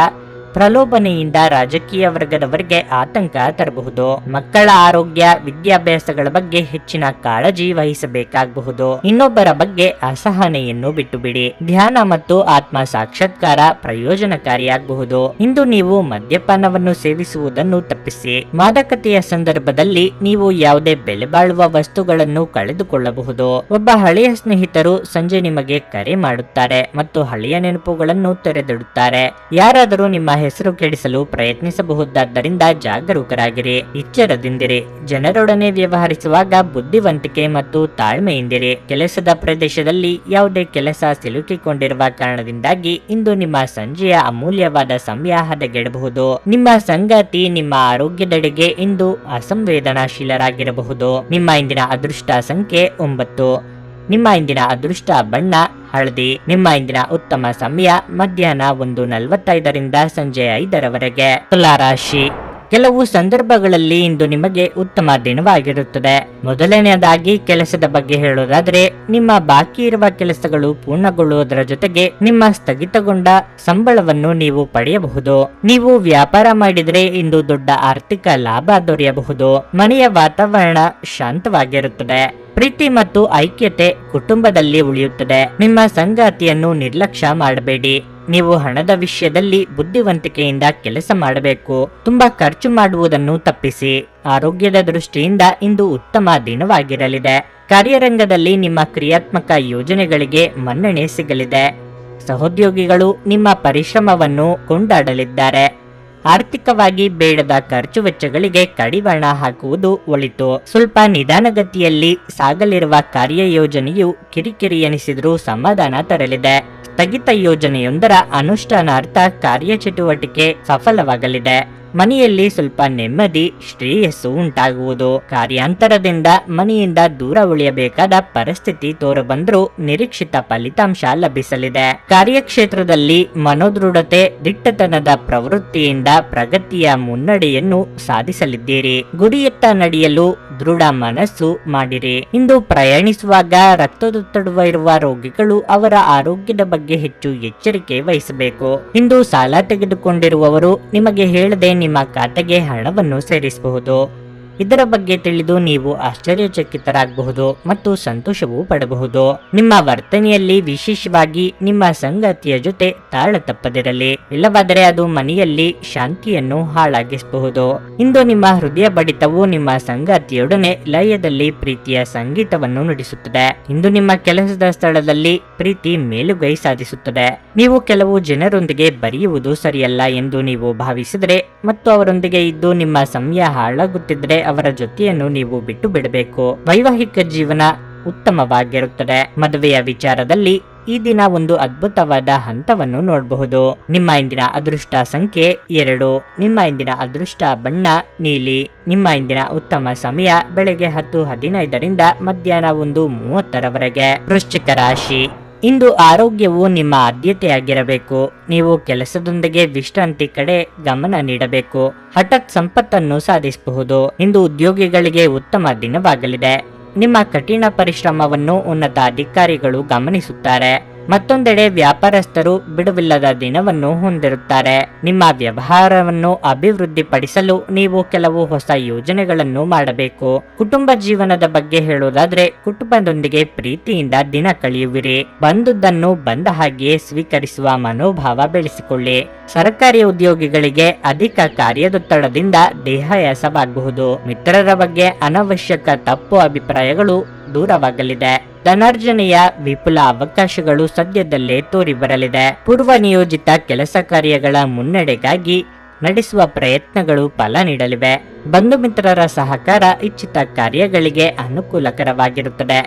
ಪ್ರಲೋಭನೆಯಿಂದ ರಾಜಕೀಯ ವರ್ಗದವರಿಗೆ ಆತಂಕ ತರಬಹುದು. ಮಕ್ಕಳ ಆರೋಗ್ಯ, ವಿದ್ಯಾಭ್ಯಾಸಗಳ ಬಗ್ಗೆ ಹೆಚ್ಚಿನ ಕಾಳಜಿ ವಹಿಸಬೇಕಾಗಬಹುದು. ಇನ್ನೊಬ್ಬರ ಬಗ್ಗೆ ಅಸಹನೆಯನ್ನು ಬಿಟ್ಟು ಬಿಡಿ ಧ್ಯಾನ ಮತ್ತು ಆತ್ಮ ಸಾಕ್ಷಾತ್ಕಾರ ಪ್ರಯೋಜನಕಾರಿಯಾಗಬಹುದು. ಇಂದು ನೀವು ಮದ್ಯಪಾನವನ್ನು ಸೇವಿಸುವುದನ್ನು ತಪ್ಪಿಸಿ. ಮಾದಕತೆಯ ಸಂದರ್ಭದಲ್ಲಿ ನೀವು ಯಾವುದೇ ಬೆಲೆ ಬಾಳುವ ವಸ್ತುಗಳನ್ನು ಕಳೆದುಕೊಳ್ಳಬಹುದು. ಒಬ್ಬ ಹಳೆಯ ಸ್ನೇಹಿತರು ಸಂಜೆ ನಿಮಗೆ ಕರೆ ಮಾಡುತ್ತಾರೆ ಮತ್ತು ಹಳೆಯ ನೆನಪುಗಳನ್ನು ತೆರೆದಿಡುತ್ತಾರೆ. ಯಾರಾದರೂ ನಿಮ್ಮ ಹೆಸರು ಕೆಡಿಸಲು ಪ್ರಯತ್ನಿಸಬಹುದಾದ್ದರಿಂದ ಜಾಗರೂಕರಾಗಿರಿ. ಎಚ್ಚರದಿಂದಿರಿ ಜನರೊಡನೆ ವ್ಯವಹರಿಸುವಾಗ ಬುದ್ಧಿವಂತಿಕೆ ಮತ್ತು ತಾಳ್ಮೆಯಿಂದಿರಿ. ಕೆಲಸದ ಪ್ರದೇಶದಲ್ಲಿ ಯಾವುದೇ ಕೆಲಸ ಸಿಲುಕಿಕೊಂಡಿರುವ ಕಾರಣದಿಂದಾಗಿ ಇಂದು ನಿಮ್ಮ ಸಂಜೆಯ ಅಮೂಲ್ಯವಾದ ಸಮಯ ಹದಗೆಡಬಹುದು ನಿಮ್ಮ ಸಂಗಾತಿ ನಿಮ್ಮ ಆರೋಗ್ಯದೆಡೆಗೆ ಇಂದು ಅಸಂವೇದನಾಶೀಲರಾಗಿರಬಹುದು. ನಿಮ್ಮ ಇಂದಿನ ಅದೃಷ್ಟ ಸಂಖ್ಯೆ ಒಂಬತ್ತು. ನಿಮ್ಮ ಇಂದಿನ ಅದೃಷ್ಟ ಬಣ್ಣ, ಹಳದಿ. ನಿಮ್ಮ ಇಂದಿನ ಉತ್ತಮ ಸಮಯ ಮಧ್ಯಾಹ್ನ ಒಂದು ನಲವತ್ತೈದರಿಂದ ಸಂಜೆ ಐದರವರೆಗೆ. ತುಲಾರಾಶಿ ಕೆಲವು ಸಂದರ್ಭಗಳಲ್ಲಿ ಇಂದು ನಿಮಗೆ ಉತ್ತಮ ದಿನವಾಗಿರುತ್ತದೆ. ಮೊದಲನೆಯದಾಗಿ ಕೆಲಸದ ಬಗ್ಗೆ ಹೇಳೋದಾದ್ರೆ ನಿಮ್ಮ ಬಾಕಿ ಇರುವ ಕೆಲಸಗಳು ಪೂರ್ಣಗೊಳ್ಳುವುದರ ಜೊತೆಗೆ ನಿಮ್ಮ ಸ್ಥಗಿತಗೊಂಡ ಸಂಬಳವನ್ನು ನೀವು ಪಡೆಯಬಹುದು. ನೀವು ವ್ಯಾಪಾರ ಮಾಡಿದರೆ ಇಂದು ದೊಡ್ಡ ಆರ್ಥಿಕ ಲಾಭ ದೊರೆಯಬಹುದು. ಮನೆಯ ವಾತಾವರಣ ಶಾಂತವಾಗಿರುತ್ತದೆ. ಪ್ರೀತಿ ಮತ್ತು ಐಕ್ಯತೆ ಕುಟುಂಬದಲ್ಲಿ ಉಳಿಯುತ್ತದೆ. ನಿಮ್ಮ ಸಂಗಾತಿಯನ್ನು ನಿರ್ಲಕ್ಷ್ಯ ಮಾಡಬೇಡಿ. ನೀವು ಹಣದ ವಿಷಯದಲ್ಲಿ ಬುದ್ಧಿವಂತಿಕೆಯಿಂದ ಕೆಲಸ ಮಾಡಬೇಕು. ತುಂಬಾ ಖರ್ಚು ಮಾಡುವುದನ್ನು ತಪ್ಪಿಸಿ. ಆರೋಗ್ಯದ ದೃಷ್ಟಿಯಿಂದ ಇಂದು ಉತ್ತಮ ದಿನವಾಗಿರಲಿದೆ. ಕಾರ್ಯರಂಗದಲ್ಲಿ ನಿಮ್ಮ ಕ್ರಿಯಾತ್ಮಕ ಯೋಜನೆಗಳಿಗೆ ಮನ್ನಣೆ ಸಿಗಲಿದೆ. ಸಹೋದ್ಯೋಗಿಗಳು ನಿಮ್ಮ ಪರಿಶ್ರಮವನ್ನು ಕೊಂಡಾಡಲಿದ್ದಾರೆ. ಆರ್ಥಿಕವಾಗಿ ಬೇಡದ ಖರ್ಚು ವೆಚ್ಚಗಳಿಗೆ ಕಡಿವಾಣ ಹಾಕುವುದು ಒಳಿತು. ಸ್ವಲ್ಪ ನಿಧಾನಗತಿಯಲ್ಲಿ ಸಾಗಲಿರುವ ಕಾರ್ಯಯೋಜನೆಯು ಕಿರಿಕಿರಿ ಎನಿಸಿದರೂ ಸಮಾಧಾನ ತರಲಿದೆ. ಸ್ಥಗಿತ ಯೋಜನೆಯೊಂದರ ಅನುಷ್ಠಾನಾರ್ಥ ಕಾರ್ಯಚಟುವಟಿಕೆ ಸಫಲವಾಗಲಿದೆ. ಮನೆಯಲ್ಲಿ ಸ್ವಲ್ಪ ನೆಮ್ಮದಿ, ಶ್ರೇಯಸ್ಸು ಉಂಟಾಗುವುದು. ಕಾರ್ಯಾಂತರದಿಂದ ಮನೆಯಿಂದ ದೂರ ಉಳಿಯಬೇಕಾದ ಪರಿಸ್ಥಿತಿ ತೋರಬಂದರೂ ನಿರೀಕ್ಷಿತ ಫಲಿತಾಂಶ ಲಭಿಸಲಿದೆ. ಕಾರ್ಯಕ್ಷೇತ್ರದಲ್ಲಿ ಮನೋದೃಢತೆ, ದಿಟ್ಟತನದ ಪ್ರವೃತ್ತಿಯಿಂದ ಪ್ರಗತಿಯ ಮುನ್ನಡೆಯನ್ನು ಸಾಧಿಸಲಿದ್ದೀರಿ. ಗುರಿಯತ್ತ ನಡೆಯಲು ದೃಢ ಮನಸ್ಸು ಮಾಡಿರಿ. ಇಂದು ಪ್ರಯಾಣಿಸುವಾಗ ರಕ್ತದೊತ್ತಡುವ ಇರುವ ರೋಗಿಗಳು ಅವರ ಆರೋಗ್ಯದ ಬಗ್ಗೆ ಹೆಚ್ಚು ಎಚ್ಚರಿಕೆ ವಹಿಸಬೇಕು. ಇಂದು ಸಾಲ ತೆಗೆದುಕೊಂಡಿರುವವರು ನಿಮಗೆ ಹೇಳದೆ ನಿಮ್ಮ ಖಾತೆಗೆ ಹಣವನ್ನು ಸೇರಿಸಬಹುದು. ಇದರ ಬಗ್ಗೆ ತಿಳಿದು ನೀವು ಆಶ್ಚರ್ಯಚಕಿತರಾಗಬಹುದು ಮತ್ತು ಸಂತೋಷವೂ ಪಡಬಹುದು. ನಿಮ್ಮ ವರ್ತನೆಯಲ್ಲಿ ವಿಶೇಷವಾಗಿ ನಿಮ್ಮ ಸಂಗತಿಯ ಜೊತೆ ತಾಳ ತಪ್ಪದಿರಲಿ ಇಲ್ಲವಾದರೆ ಅದು ಮನೆಯಲ್ಲಿ ಶಾಂತಿಯನ್ನು ಹಾಳಾಗಿಸಬಹುದು. ಇಂದು ನಿಮ್ಮ ಹೃದಯ ಬಡಿತವು ನಿಮ್ಮ ಸಂಗಾತಿಯೊಡನೆ ಲಯದಲ್ಲಿ ಪ್ರೀತಿಯ ಸಂಗೀತವನ್ನು ನುಡಿಸುತ್ತದೆ. ಇಂದು ನಿಮ್ಮ ಕೆಲಸದ ಸ್ಥಳದಲ್ಲಿ ಪ್ರೀತಿ ಮೇಲುಗೈ ಸಾಧಿಸುತ್ತದೆ. ನೀವು ಕೆಲವು ಜನರೊಂದಿಗೆ ಬರೆಯುವುದು ಸರಿಯಲ್ಲ ಎಂದು ನೀವು ಭಾವಿಸಿದರೆ ಮತ್ತು ಅವರೊಂದಿಗೆ ಇದ್ದು ನಿಮ್ಮ ಸಮಯ ಹಾಳಾಗುತ್ತಿದ್ದರೆ ಅವರ ಜೊತೆಯನ್ನು ನೀವು ಬಿಟ್ಟು ಬಿಡಬೇಕು. ವೈವಾಹಿಕ ಜೀವನ ಉತ್ತಮವಾಗಿರುತ್ತದೆ. ಮದುವೆಯ ವಿಚಾರದಲ್ಲಿ ಈ ದಿನ ಒಂದು ಅದ್ಭುತವಾದ ಹಂತವನ್ನು ನೋಡಬಹುದು. ನಿಮ್ಮ ಇಂದಿನ ಅದೃಷ್ಟ ಸಂಖ್ಯೆ ಎರಡು. ನಿಮ್ಮ ಇಂದಿನ ಅದೃಷ್ಟ ಬಣ್ಣ ನೀಲಿ. ನಿಮ್ಮ ಇಂದಿನ ಉತ್ತಮ ಸಮಯ ಬೆಳಗ್ಗೆ ಹತ್ತು ಹದಿನೈದರಿಂದ ಮಧ್ಯಾಹ್ನ ಒಂದು ಮೂವತ್ತರವರೆಗೆ. ವೃಶ್ಚಿಕ ರಾಶಿ. ಇಂದು ಆರೋಗ್ಯವು ನಿಮ್ಮ ಆದ್ಯತೆಯಾಗಿರಬೇಕು. ನೀವು ಕೆಲಸದೊಂದಿಗೆ ವಿಶ್ರಾಂತಿ ಕಡೆ ಗಮನ ನೀಡಬೇಕು. ಹಠಾತ್ ಸಂಪತ್ತನ್ನು ಸಾಧಿಸಬಹುದು. ಇಂದು ಉದ್ಯೋಗಿಗಳಿಗೆ ಉತ್ತಮ ದಿನವಾಗಲಿದೆ. ನಿಮ್ಮ ಕಠಿಣ ಪರಿಶ್ರಮವನ್ನು ಉನ್ನತ ಅಧಿಕಾರಿಗಳು ಗಮನಿಸುತ್ತಾರೆ. ಮತ್ತೊಂದೆಡೆ ವ್ಯಾಪಾರಸ್ಥರು ಬಿಡುವಿಲ್ಲದ ದಿನವನ್ನು ಹೊಂದಿರುತ್ತಾರೆ. ನಿಮ್ಮ ವ್ಯವಹಾರವನ್ನು ಅಭಿವೃದ್ಧಿಪಡಿಸಲು ನೀವು ಕೆಲವು ಹೊಸ ಯೋಜನೆಗಳನ್ನು ಮಾಡಬೇಕು. ಕುಟುಂಬ ಜೀವನದ ಬಗ್ಗೆ ಹೇಳುವುದಾದ್ರೆ, ಕುಟುಂಬದೊಂದಿಗೆ ಪ್ರೀತಿಯಿಂದ ದಿನ ಕಳೆಯುವಿರಿ. ಬಂದುದನ್ನು ಬಂದ ಹಾಗೆಯೇ ಸ್ವೀಕರಿಸುವ ಮನೋಭಾವ ಬೆಳೆಸಿಕೊಳ್ಳಿ. ಸರ್ಕಾರಿ ಉದ್ಯೋಗಿಗಳಿಗೆ ಅಧಿಕ ಕಾರ್ಯದೊತ್ತಡದಿಂದ ದೇಹಾಯಾಸವಾಗಬಹುದು ಮಿತ್ರರ ಬಗ್ಗೆ ಅನವಶ್ಯಕ ತಪ್ಪು ಅಭಿಪ್ರಾಯಗಳು ದೂರವಾಗಲಿದೆ. ಧನಾರ್ಜನೆಯ ವಿಪುಲ ಅವಕಾಶಗಳು ಸದ್ಯದಲ್ಲೇ ತೋರಿ ಬರಲಿದೆ ಪೂರ್ವ ನಿಯೋಜಿತ ಕೆಲಸ ಕಾರ್ಯಗಳ ಮುನ್ನಡೆಗಾಗಿ ನಡೆಸುವ ಪ್ರಯತ್ನಗಳು ಫಲ ನೀಡಲಿವೆ. ಬಂಧು ಮಿತ್ರರ ಸಹಕಾರ ಇಚ್ಛಿತ ಕಾರ್ಯಗಳಿಗೆ ಅನುಕೂಲಕರವಾಗಿರುತ್ತದೆ.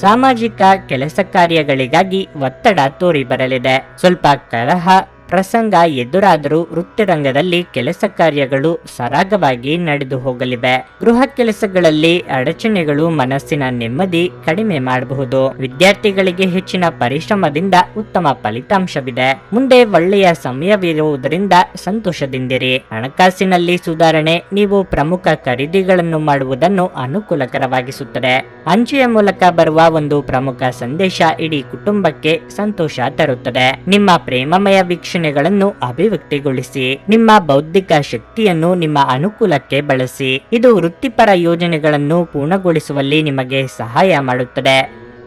ಸಾಮಾಜಿಕ ಕೆಲಸ ಕಾರ್ಯಗಳಿಗಾಗಿ ಒತ್ತಡ ತೋರಿ ಬರಲಿದೆ ಸ್ವಲ್ಪ ಕಲಹ ಪ್ರಸಂಗ ಎದುರಾದರೂ ವೃತ್ತಿರಂಗದಲ್ಲಿ ಕೆಲಸ ಕಾರ್ಯಗಳು ಸರಾಗವಾಗಿ ನಡೆದು ಹೋಗಲಿವೆ. ಗೃಹ ಕೆಲಸಗಳಲ್ಲಿ ಅಡಚಣೆಗಳು ಮನಸ್ಸಿನ ನೆಮ್ಮದಿ ಕಡಿಮೆ ಮಾಡಬಹುದು. ವಿದ್ಯಾರ್ಥಿಗಳಿಗೆ ಹೆಚ್ಚಿನ ಪರಿಶ್ರಮದಿಂದ ಉತ್ತಮ ಫಲಿತಾಂಶವಿದೆ. ಮುಂದೆ ಒಳ್ಳೆಯ ಸಮಯವಿರುವುದರಿಂದ ಸಂತೋಷದಿಂದಿರಿ. ಹಣಕಾಸಿನಲ್ಲಿ ಸುಧಾರಣೆ, ನೀವು ಪ್ರಮುಖ ಖರೀದಿಗಳನ್ನು ಮಾಡುವುದನ್ನು ಅನುಕೂಲಕರವಾಗಿಸುತ್ತದೆ. ಅಂಚೆಯ ಮೂಲಕ ಬರುವ ಒಂದು ಪ್ರಮುಖ ಸಂದೇಶ ಇಡೀ ಕುಟುಂಬಕ್ಕೆ ಸಂತೋಷ ತರುತ್ತದೆ. ನಿಮ್ಮ ಪ್ರೇಮಮಯ ವೀಕ್ಷಣೆಗಳನ್ನು ಅಭಿವ್ಯಕ್ತಿಗೊಳಿಸಿ, ನಿಮ್ಮ ಬೌದ್ಧಿಕ ಶಕ್ತಿಯನ್ನು ನಿಮ್ಮ ಅನುಕೂಲಕ್ಕೆ ಬಳಸಿ, ಇದು ವೃತ್ತಿಪರ ಯೋಜನೆಗಳನ್ನು ಪೂರ್ಣಗೊಳಿಸುವಲ್ಲಿ ನಿಮಗೆ ಸಹಾಯ ಮಾಡುತ್ತದೆ.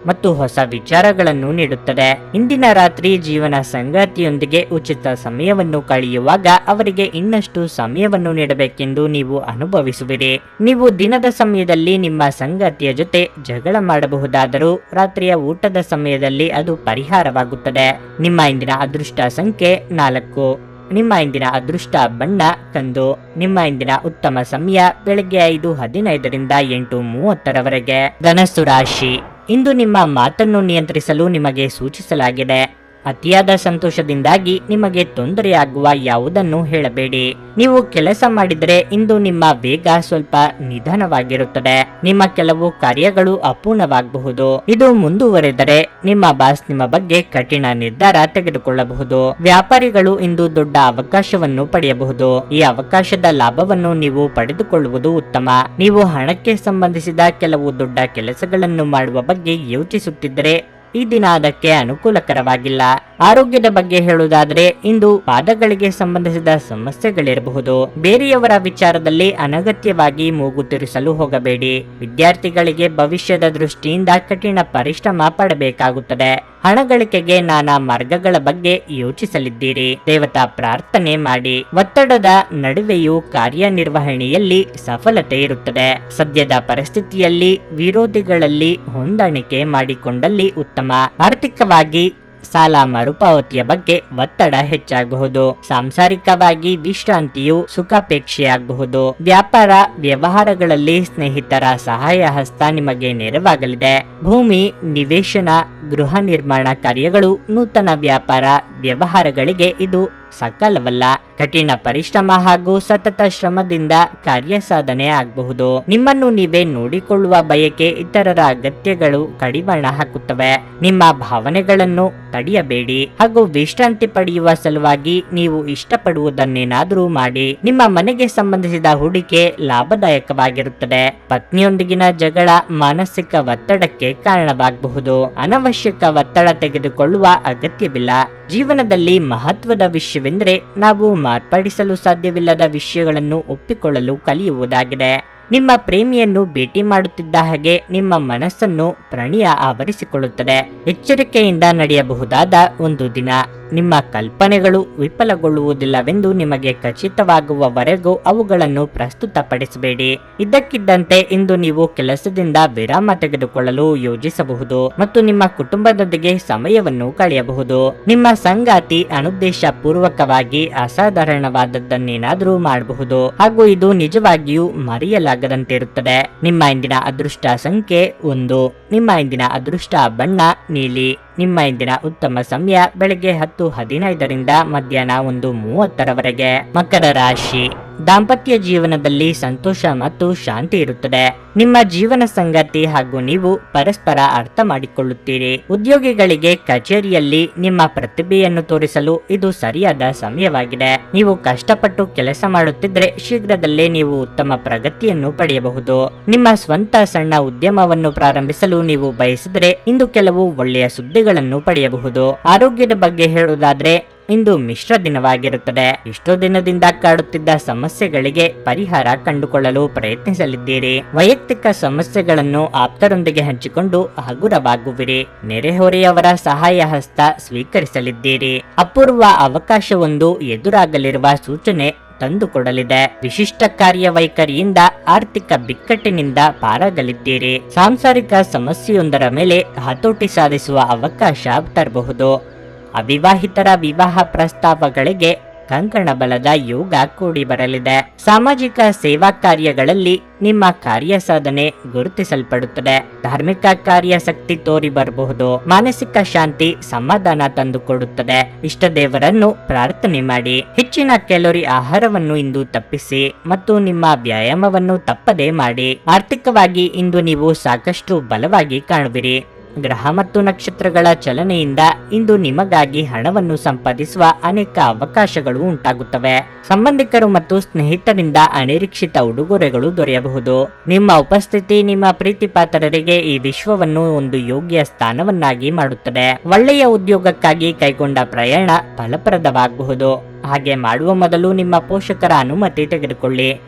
ಮತ್ತು ಹೊಸ ವಿಚಾರಗಳನ್ನು ನೀಡುತ್ತದೆ. ಇಂದಿನ ರಾತ್ರಿ ಜೀವನ ಸಂಗಾತಿಯೊಂದಿಗೆ ಉಚಿತ ಸಮಯವನ್ನು ಕಳೆಯುವಾಗ ಅವರಿಗೆ ಇನ್ನಷ್ಟು ಸಮಯವನ್ನು ನೀಡಬೇಕೆಂದು ನೀವು ಅನುಭವಿಸುವಿರಿ. ನೀವು ದಿನದ ಸಮಯದಲ್ಲಿ ನಿಮ್ಮ ಸಂಗಾತಿಯ ಜೊತೆ ಜಗಳ ಮಾಡಬಹುದಾದರೂ ರಾತ್ರಿಯ ಊಟದ ಸಮಯದಲ್ಲಿ ಅದು ಪರಿಹಾರವಾಗುತ್ತದೆ. ನಿಮ್ಮ ಇಂದಿನ ಅದೃಷ್ಟ ಸಂಖ್ಯೆ ನಾಲ್ಕು. ನಿಮ್ಮ ಇಂದಿನ ಅದೃಷ್ಟ ಬಣ್ಣ ಕಂದು. ನಿಮ್ಮ ಇಂದಿನ ಉತ್ತಮ ಸಮಯ ಬೆಳಗ್ಗೆ ಐದು ಹದಿನೈದರಿಂದ ಎಂಟು ಮೂವತ್ತರವರೆಗೆ. ಧನಸ್ಸು ರಾಶಿ. ಇಂದು ನಿಮ್ಮ ಮಾತನ್ನು ನಿಯಂತ್ರಿಸಲು ನಿಮಗೆ ಸೂಚಿಸಲಾಗಿದೆ. ಅತಿಯಾದ ಸಂತೋಷದಿಂದಾಗಿ ನಿಮಗೆ ತೊಂದರೆಯಾಗುವ ಯಾವುದನ್ನು ಹೇಳಬೇಡಿ. ನೀವು ಕೆಲಸ ಮಾಡಿದರೆ ಇಂದು ನಿಮ್ಮ ವೇಗ ಸ್ವಲ್ಪ ನಿಧಾನವಾಗಿರುತ್ತದೆ. ನಿಮ್ಮ ಕೆಲವು ಕಾರ್ಯಗಳು ಅಪೂರ್ಣವಾಗಬಹುದು. ಇದು ಮುಂದುವರೆದರೆ ನಿಮ್ಮ ಬಾಸ್ ನಿಮ್ಮ ಬಗ್ಗೆ ಕಠಿಣ ನಿರ್ಧಾರ ತೆಗೆದುಕೊಳ್ಳಬಹುದು. ವ್ಯಾಪಾರಿಗಳು ಇಂದು ದೊಡ್ಡ ಅವಕಾಶವನ್ನು ಪಡೆಯಬಹುದು. ಈ ಅವಕಾಶದ ಲಾಭವನ್ನು ನೀವು ಪಡೆದುಕೊಳ್ಳುವುದು ಉತ್ತಮ. ನೀವು ಹಣಕ್ಕೆ ಸಂಬಂಧಿಸಿದ ಕೆಲವು ದೊಡ್ಡ ಕೆಲಸಗಳನ್ನು ಮಾಡುವ ಬಗ್ಗೆ ಯೋಚಿಸುತ್ತಿದ್ದರೆ ಈ ದಿನ ಅದಕ್ಕೆ ಅನುಕೂಲಕರವಾಗಿಲ್ಲ. ಆರೋಗ್ಯದ ಬಗ್ಗೆ ಹೇಳುವುದಾದ್ರೆ, ಇಂದು ಪಾದಗಳಿಗೆ ಸಂಬಂಧಿಸಿದ ಸಮಸ್ಯೆಗಳಿರಬಹುದು. ಬೇರೆಯವರ ವಿಚಾರದಲ್ಲಿ ಅನಗತ್ಯವಾಗಿ ಮೂಗು ತಿರುಸಲು ಹೋಗಬೇಡಿ. ವಿದ್ಯಾರ್ಥಿಗಳಿಗೆ ಭವಿಷ್ಯದ ದೃಷ್ಟಿಯಿಂದ ಕಠಿಣ ಪರಿಶ್ರಮ ಪಡಬೇಕಾಗುತ್ತದೆ. ಹಣ ಗಳಿಕೆಗೆ ನಾನಾ ಮಾರ್ಗಗಳ ಬಗ್ಗೆ ಯೋಚಿಸಲಿದ್ದೀರಿ. ದೇವತಾ ಪ್ರಾರ್ಥನೆ ಮಾಡಿ. ಒತ್ತಡದ ನಡುವೆಯೂ ಕಾರ್ಯನಿರ್ವಹಣೆಯಲ್ಲಿ ಸಫಲತೆ ಇರುತ್ತದೆ. ಸದ್ಯದ ಪರಿಸ್ಥಿತಿಯಲ್ಲಿ ವಿರೋಧಿಗಳಲ್ಲಿ ಹೊಂದಾಣಿಕೆ ಮಾಡಿಕೊಂಡಲ್ಲಿ ಉತ್ತಮ ಆರ್ಥಿಕವಾಗಿ ಸಾಲ ಮರುಪಾವತಿಯ ಬಗ್ಗೆ ಒತ್ತಡ ಹೆಚ್ಚಾಗಬಹುದು. ಸಾಂಸಾರಿಕವಾಗಿ ವಿಶ್ರಾಂತಿಯು ಸುಖಾಪೇಕ್ಷೆಯಾಗಬಹುದು. ವ್ಯಾಪಾರ ವ್ಯವಹಾರಗಳಲ್ಲಿ ಸ್ನೇಹಿತರ ಸಹಾಯ ಹಸ್ತ ನಿಮಗೆ ನೆರವಾಗಲಿದೆ. ಭೂಮಿ, ನಿವೇಶನ, ಗೃಹ ನಿರ್ಮಾಣ ಕಾರ್ಯಗಳು, ನೂತನ ವ್ಯಾಪಾರ ವ್ಯವಹಾರಗಳಿಗೆ ಇದು ಸಕಾಲವಲ್ಲ, ಕಠಿಣ ಪರಿಶ್ರಮ ಹಾಗೂ ಸತತ ಶ್ರಮದಿಂದ ಕಾರ್ಯ ಸಾಧನೆ ಆಗಬಹುದು. ನಿಮ್ಮನ್ನು ನೀವೇ ನೋಡಿಕೊಳ್ಳುವ ಬಯಕೆ ಇತರರ ಅಗತ್ಯಗಳು ಕಡಿವಾಣ ಹಾಕುತ್ತವೆ. ನಿಮ್ಮ ಭಾವನೆಗಳನ್ನು ತಡೆಯಬೇಡಿ ಹಾಗೂ ವಿಶ್ರಾಂತಿ ಪಡೆಯುವ ಸಲುವಾಗಿ ನೀವು ಇಷ್ಟಪಡುವುದನ್ನೇನಾದರೂ ಮಾಡಿ. ನಿಮ್ಮ ಮನೆಗೆ ಸಂಬಂಧಿಸಿದ ಹೂಡಿಕೆ ಲಾಭದಾಯಕವಾಗಿರುತ್ತದೆ. ಪತ್ನಿಯೊಂದಿಗಿನ ಜಗಳ ಮಾನಸಿಕ ಒತ್ತಡಕ್ಕೆ ಕಾರಣವಾಗಬಹುದು. ಅನವಶ್ಯಕ ಒತ್ತಡ ತೆಗೆದುಕೊಳ್ಳುವ ಅಗತ್ಯವಿಲ್ಲ. ಜೀವನದಲ್ಲಿ ಮಹತ್ವದ ವಿಷಯವೆಂದರೆ ನಾವು ಮಾರ್ಪಡಿಸಲು ಸಾಧ್ಯವಿಲ್ಲದ ವಿಷಯಗಳನ್ನು ಒಪ್ಪಿಕೊಳ್ಳಲು ಕಲಿಯುವುದಾಗಿದೆ. ನಿಮ್ಮ ಪ್ರೇಮಿಯನ್ನು ಭೇಟಿ ಮಾಡುತ್ತಿದ್ದ ಹಾಗೆ ನಿಮ್ಮ ಮನಸ್ಸನ್ನು ಪ್ರಣಿಯ ಆವರಿಸಿಕೊಳ್ಳುತ್ತದೆ. ಎಚ್ಚರಿಕೆಯಿಂದ ನಡೆಯಬಹುದಾದ ಒಂದು ದಿನ. ನಿಮ್ಮ ಕಲ್ಪನೆಗಳು ವಿಫಲಗೊಳ್ಳುವುದಿಲ್ಲವೆಂದು ನಿಮಗೆ ಖಚಿತವಾಗುವವರೆಗೂ ಅವುಗಳನ್ನು ಪ್ರಸ್ತುತಪಡಿಸಬೇಡಿ. ಇದ್ದಕ್ಕಿದ್ದಂತೆ ಇಂದು ನೀವು ಕೆಲಸದಿಂದ ವಿರಾಮ ತೆಗೆದುಕೊಳ್ಳಲು ಯೋಜಿಸಬಹುದು ಮತ್ತು ನಿಮ್ಮ ಕುಟುಂಬದೊಂದಿಗೆ ಸಮಯವನ್ನು ಕಳೆಯಬಹುದು. ನಿಮ್ಮ ಸಂಗಾತಿ ಅನುದ್ದೇಶ ಪೂರ್ವಕವಾಗಿ ಅಸಾಧಾರಣವಾದದ್ದನ್ನೇನಾದರೂ ಮಾಡಬಹುದು ಹಾಗೂ ಇದು ನಿಜವಾಗಿಯೂ ಮರೆಯಲಾಗದಂತಿರುತ್ತದೆ. ನಿಮ್ಮ ಇಂದಿನ ಅದೃಷ್ಟ ಸಂಖ್ಯೆ ಒಂದು. ನಿಮ್ಮ ಇಂದಿನ ಅದೃಷ್ಟ ಬಣ್ಣ ನೀಲಿ. ನಿಮ್ಮ ಇಂದಿನ ಉತ್ತಮ ಸಮಯ ಬೆಳಗ್ಗೆ ಹತ್ತು ಹದಿನೈದರಿಂದ ಮಧ್ಯಾಹ್ನ ಒಂದು ಮೂವತ್ತರವರೆಗೆ. ಮಕರ ರಾಶಿ. ದಾಂಪತ್ಯ ಜೀವನದಲ್ಲಿ ಸಂತೋಷ ಮತ್ತು ಶಾಂತಿ ಇರುತ್ತದೆ. ನಿಮ್ಮ ಜೀವನ ಸಂಗಾತಿ ಹಾಗೂ ನೀವು ಪರಸ್ಪರ ಅರ್ಥ ಮಾಡಿಕೊಳ್ಳುತ್ತೀರಿ. ಉದ್ಯೋಗಿಗಳಿಗೆ ಕಚೇರಿಯಲ್ಲಿ ನಿಮ್ಮ ಪ್ರತಿಭೆಯನ್ನು ತೋರಿಸಲು ಇದು ಸರಿಯಾದ ಸಮಯವಾಗಿದೆ. ನೀವು ಕಷ್ಟಪಟ್ಟು ಕೆಲಸ ಮಾಡುತ್ತಿದ್ರೆ ಶೀಘ್ರದಲ್ಲೇ ನೀವು ಉತ್ತಮ ಪ್ರಗತಿಯನ್ನು ಪಡೆಯಬಹುದು. ನಿಮ್ಮ ಸ್ವಂತ ಸಣ್ಣ ಉದ್ಯಮವನ್ನು ಪ್ರಾರಂಭಿಸಲು ನೀವು ಬಯಸಿದರೆ ಇಂದು ಕೆಲವು ಒಳ್ಳೆಯ ಸುದ್ದಿಗಳನ್ನು ಪಡೆಯಬಹುದು. ಆರೋಗ್ಯದ ಬಗ್ಗೆ ಹೇಳುವುದಾದ್ರೆ ಇಂದು ಮಿಶ್ರ ದಿನವಾಗಿರುತ್ತದೆ. ಇಷ್ಟು ದಿನದಿಂದ ಕಾಡುತ್ತಿದ್ದ ಸಮಸ್ಯೆಗಳಿಗೆ ಪರಿಹಾರ ಕಂಡುಕೊಳ್ಳಲು ಪ್ರಯತ್ನಿಸಲಿದ್ದೀರಿ. ವೈಯಕ್ತಿಕ ಸಮಸ್ಯೆಗಳನ್ನು ಆಪ್ತರೊಂದಿಗೆ ಹಂಚಿಕೊಂಡು ಹಗುರವಾಗುವಿರಿ. ನೆರೆಹೊರೆಯವರ ಸಹಾಯ ಹಸ್ತ ಸ್ವೀಕರಿಸಲಿದ್ದೀರಿ. ಅಪೂರ್ವ ಅವಕಾಶವೊಂದು ಎದುರಾಗಲಿರುವ ಸೂಚನೆ ತಂದುಕೊಡಲಿದೆ. ವಿಶಿಷ್ಟ ಕಾರ್ಯವೈಖರಿಯಿಂದ ಆರ್ಥಿಕ ಬಿಕ್ಕಟ್ಟಿನಿಂದ ಪಾರಾಗಲಿದ್ದೀರಿ. ಸಾಂಸಾರಿಕ ಸಮಸ್ಯೆಯೊಂದರ ಮೇಲೆ ಹತೋಟಿ ಸಾಧಿಸುವ ಅವಕಾಶ ತರಬಹುದು. ಅವಿವಾಹಿತರ ವಿವಾಹ ಪ್ರಸ್ತಾವಗಳಿಗೆ ಕಂಕಣ ಬಲದ ಯೋಗ ಕೂಡಿ ಬರಲಿದೆ. ಸಾಮಾಜಿಕ ಸೇವಾ ಕಾರ್ಯಗಳಲ್ಲಿ ನಿಮ್ಮ ಕಾರ್ಯ ಸಾಧನೆ ಗುರುತಿಸಲ್ಪಡುತ್ತದೆ. ಧಾರ್ಮಿಕ ಕಾರ್ಯಾಸಕ್ತಿ ತೋರಿ ಬರಬಹುದು. ಮಾನಸಿಕ ಶಾಂತಿ ಸಮಾಧಾನ ತಂದುಕೊಡುತ್ತದೆ. ಇಷ್ಟ ದೇವರನ್ನು ಪ್ರಾರ್ಥನೆ ಮಾಡಿ. ಹೆಚ್ಚಿನ ಕ್ಯಾಲೋರಿ ಆಹಾರವನ್ನು ಇಂದು ತಪ್ಪಿಸಿ ಮತ್ತು ನಿಮ್ಮ ವ್ಯಾಯಾಮವನ್ನು ತಪ್ಪದೇ ಮಾಡಿ. ಆರ್ಥಿಕವಾಗಿ ಇಂದು ನೀವು ಸಾಕಷ್ಟು ಬಲವಾಗಿ ಕಾಣುವಿರಿ. ಗ್ರಹ ಮತ್ತು ನಕ್ಷತ್ರಗಳ ಚಲನೆಯಿಂದ ಇಂದು ನಿಮಗಾಗಿ ಹಣವನ್ನು ಸಂಪಾದಿಸುವ ಅನೇಕ ಅವಕಾಶಗಳು ಉಂಟಾಗುತ್ತವೆ. ಸಂಬಂಧಿಕರು ಮತ್ತು ಸ್ನೇಹಿತರಿಂದ ಅನಿರೀಕ್ಷಿತ ಉಡುಗೊರೆಗಳು ದೊರೆಯಬಹುದು. ನಿಮ್ಮ ಉಪಸ್ಥಿತಿ ನಿಮ್ಮ ಪ್ರೀತಿಪಾತ್ರರಿಗೆ ಈ ವಿಶ್ವವನ್ನು ಒಂದು ಯೋಗ್ಯ ಸ್ಥಾನವನ್ನಾಗಿ ಮಾಡುತ್ತದೆ. ಒಳ್ಳೆಯ ಉದ್ಯೋಗಕ್ಕಾಗಿ ಕೈಗೊಂಡ ಪ್ರಯಾಣ ಫಲಪ್ರದವಾಗಬಹುದು. ಹಾಗೆ ಮಾಡುವ ಮೊದಲು ನಿಮ್ಮ ಪೋಷಕರ ಅನುಮತಿ ತೆಗೆದುಕೊಳ್ಳಿ.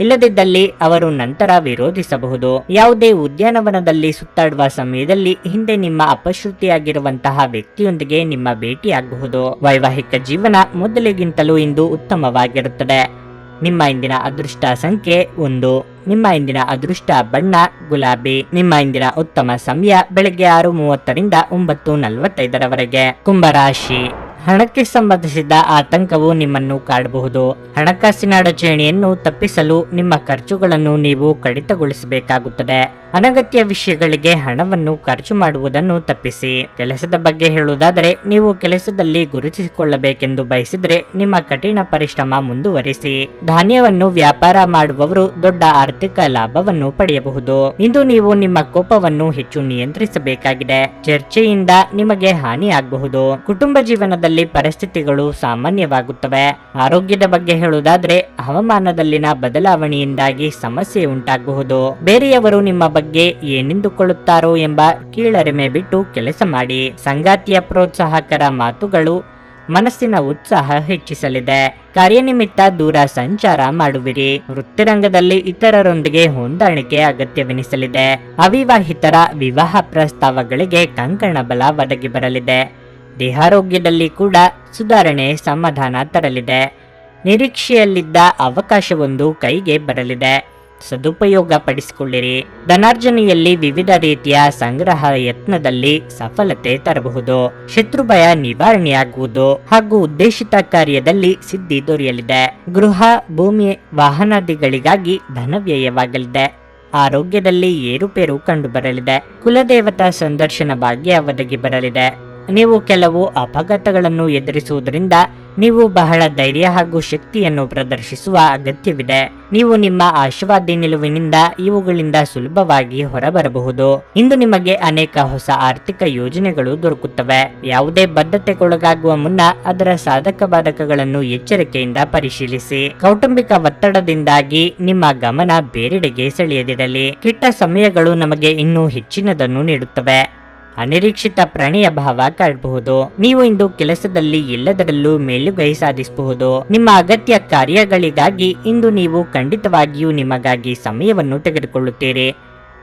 ಇಲ್ಲದಿದ್ದಲ್ಲಿ ಅವರು ನಂತರ ವಿರೋಧಿಸಬಹುದು. ಯಾವುದೇ ಉದ್ಯಾನವನದಲ್ಲಿ ಸುತ್ತಾಡುವ ಸಮಯದಲ್ಲಿ ಹಿಂದೆ ನಿಮ್ಮ ಅಪಶ್ರುತಿಯಾಗಿರುವಂತಹ ವ್ಯಕ್ತಿಯೊಂದಿಗೆ ನಿಮ್ಮ ಭೇಟಿಯಾಗಬಹುದು. ವೈವಾಹಿಕ ಜೀವನ ಮೊದಲಿಗಿಂತಲೂ ಇಂದು ಉತ್ತಮವಾಗಿರುತ್ತದೆ. ನಿಮ್ಮ ಇಂದಿನ ಅದೃಷ್ಟ ಸಂಖ್ಯೆ ಒಂದು. ನಿಮ್ಮ ಇಂದಿನ ಅದೃಷ್ಟ ಬಣ್ಣ, ಗುಲಾಬಿ. ನಿಮ್ಮ ಇಂದಿನ ಉತ್ತಮ ಸಮಯ ಬೆಳಗ್ಗೆ ಆರು ಮೂವತ್ತರಿಂದ ಒಂಬತ್ತು ನಲವತ್ತೈದರವರೆಗೆ. ಕುಂಭರಾಶಿ ಹಣಕ್ಕೆ ಸಂಬಂಧಿಸಿದ ಆತಂಕವು ನಿಮ್ಮನ್ನು ಕಾಡಬಹುದು. ಹಣಕಾಸಿನ ಅಡಚಣೆಯನ್ನು ತಪ್ಪಿಸಲು ನಿಮ್ಮ ಖರ್ಚುಗಳನ್ನು ನೀವು ಕಡಿತಗೊಳಿಸಬೇಕಾಗುತ್ತದೆ. ಅನಗತ್ಯ ವಿಷಯಗಳಿಗೆ ಹಣವನ್ನು ಖರ್ಚು ಮಾಡುವುದನ್ನು ತಪ್ಪಿಸಿ. ಕೆಲಸದ ಬಗ್ಗೆ ಹೇಳುವುದಾದರೆ, ನೀವು ಕೆಲಸದಲ್ಲಿ ಗುರುತಿಸಿಕೊಳ್ಳಬೇಕೆಂದು ಬಯಸಿದರೆ ನಿಮ್ಮ ಕಠಿಣ ಪರಿಶ್ರಮ ಮುಂದುವರಿಸಿ. ಧಾನ್ಯವನ್ನು ವ್ಯಾಪಾರ ಮಾಡುವವರು ದೊಡ್ಡ ಆರ್ಥಿಕ ಲಾಭವನ್ನು ಪಡೆಯಬಹುದು. ಇಂದು ನೀವು ನಿಮ್ಮ ಕೋಪವನ್ನು ಹೆಚ್ಚು ನಿಯಂತ್ರಿಸಬೇಕಾಗಿದೆ. ಚರ್ಚೆಯಿಂದ ನಿಮಗೆ ಹಾನಿಯಾಗಬಹುದು. ಕುಟುಂಬ ಜೀವನದಲ್ಲಿ ಪರಿಸ್ಥಿತಿಗಳು ಸಾಮಾನ್ಯವಾಗುತ್ತವೆ. ಆರೋಗ್ಯದ ಬಗ್ಗೆ ಹೇಳುವುದಾದ್ರೆ, ಹವಾಮಾನದಲ್ಲಿನ ಬದಲಾವಣೆಯಿಂದಾಗಿ ಸಮಸ್ಯೆ ಉಂಟಾಗಬಹುದು ಬೇರೆಯವರು ನಿಮ್ಮ ಬಗ್ಗೆ ಏನೆಂದುಕೊಳ್ಳುತ್ತಾರೋ ಎಂಬ ಕೀಳರಿಮೆ ಬಿಟ್ಟು ಕೆಲಸ ಮಾಡಿ. ಸಂಗಾತಿಯ ಪ್ರೋತ್ಸಾಹಕರ ಮಾತುಗಳು ಮನಸ್ಸಿನ ಉತ್ಸಾಹ ಹೆಚ್ಚಿಸಲಿದೆ. ಕಾರ್ಯನಿಮಿತ್ತ ದೂರ ಸಂಚಾರ ಮಾಡುವಿರಿ. ವೃತ್ತಿರಂಗದಲ್ಲಿ ಇತರರೊಂದಿಗೆ ಹೊಂದಾಣಿಕೆ ಅಗತ್ಯವೆನಿಸಲಿದೆ. ಅವಿವಾಹಿತರ ವಿವಾಹ ಪ್ರಸ್ತಾವಗಳಿಗೆ ಕಂಕಣ ಬಲ ಒದಗಿ ಬರಲಿದೆ. ದೇಹಾರೋಗ್ಯದಲ್ಲಿ ಕೂಡ ಸುಧಾರಣೆ ಸಮಾಧಾನ ತರಲಿದೆ. ನಿರೀಕ್ಷೆಯಲ್ಲಿದ್ದ ಅವಕಾಶವೊಂದು ಕೈಗೆ ಬರಲಿದೆ. ಸದುಪಯೋಗ ಪಡಿಸಿಕೊಳ್ಳಿರಿ. ಧನಾರ್ಜನೆಯಲ್ಲಿ ವಿವಿಧ ರೀತಿಯ ಸಂಗ್ರಹ ಯತ್ನದಲ್ಲಿ ಸಫಲತೆ ತರಬಹುದು. ಶತ್ರು ಭಯ ನಿವಾರಣೆಯಾಗುವುದು ಹಾಗೂ ಉದ್ದೇಶಿತ ಕಾರ್ಯದಲ್ಲಿ ಸಿದ್ಧಿ ದೊರೆಯಲಿದೆ. ಗೃಹ, ಭೂಮಿ, ವಾಹನಾದಿಗಳಿಗಾಗಿ ಧನವ್ಯಯವಾಗಲಿದೆ. ಆರೋಗ್ಯದಲ್ಲಿ ಏರುಪೇರು ಕಂಡುಬರಲಿದೆ. ಕುಲದೇವತಾ ಸಂದರ್ಶನ ಭಾಗ್ಯ ಒದಗಿ ಬರಲಿದೆ. ನೀವು ಕೆಲವು ಅಪಘಾತಗಳನ್ನು ಎದುರಿಸುವುದರಿಂದ ನೀವು ಬಹಳ ಧೈರ್ಯ ಹಾಗೂ ಶಕ್ತಿಯನ್ನು ಪ್ರದರ್ಶಿಸುವ ಅಗತ್ಯವಿದೆ. ನೀವು ನಿಮ್ಮ ಆಶಾವಾದಿ ನಿಲುವಿನಿಂದ ಇವುಗಳಿಂದ ಸುಲಭವಾಗಿ ಹೊರಬರಬಹುದು. ಇಂದು ನಿಮಗೆ ಅನೇಕ ಹೊಸ ಆರ್ಥಿಕ ಯೋಜನೆಗಳು ದೊರಕುತ್ತವೆ. ಯಾವುದೇ ಬದ್ಧತೆಗೊಳಗಾಗುವ ಮುನ್ನ ಅದರ ಸಾಧಕ ಬಾಧಕಗಳನ್ನು ಎಚ್ಚರಿಕೆಯಿಂದ ಪರಿಶೀಲಿಸಿ. ಕೌಟುಂಬಿಕ ಒತ್ತಡದಿಂದಾಗಿ ನಿಮ್ಮ ಗಮನ ಬೇರೆಡೆಗೆ ಸೆಳೆಯದಿರಲಿ. ಕೆಟ್ಟ ಸಮಯಗಳು ನಮಗೆ ಇನ್ನೂ ಹೆಚ್ಚಿನದನ್ನು ನೀಡುತ್ತವೆ. ಅನಿರೀಕ್ಷಿತ ಪ್ರಣಯ ಭಾವ ಕಾಣಬಹುದು. ನೀವು ಇಂದು ಕೆಲಸದಲ್ಲಿ ಎಲ್ಲದರಲ್ಲೂ ಮೇಲುಗೈ ಸಾಧಿಸಬಹುದು. ನಿಮ್ಮ ಅಗತ್ಯ ಕಾರ್ಯಗಳಿಗಾಗಿ ಇಂದು ನೀವು ಖಂಡಿತವಾಗಿಯೂ ನಿಮಗಾಗಿ ಸಮಯವನ್ನು ತೆಗೆದುಕೊಳ್ಳುತ್ತೀರಿ.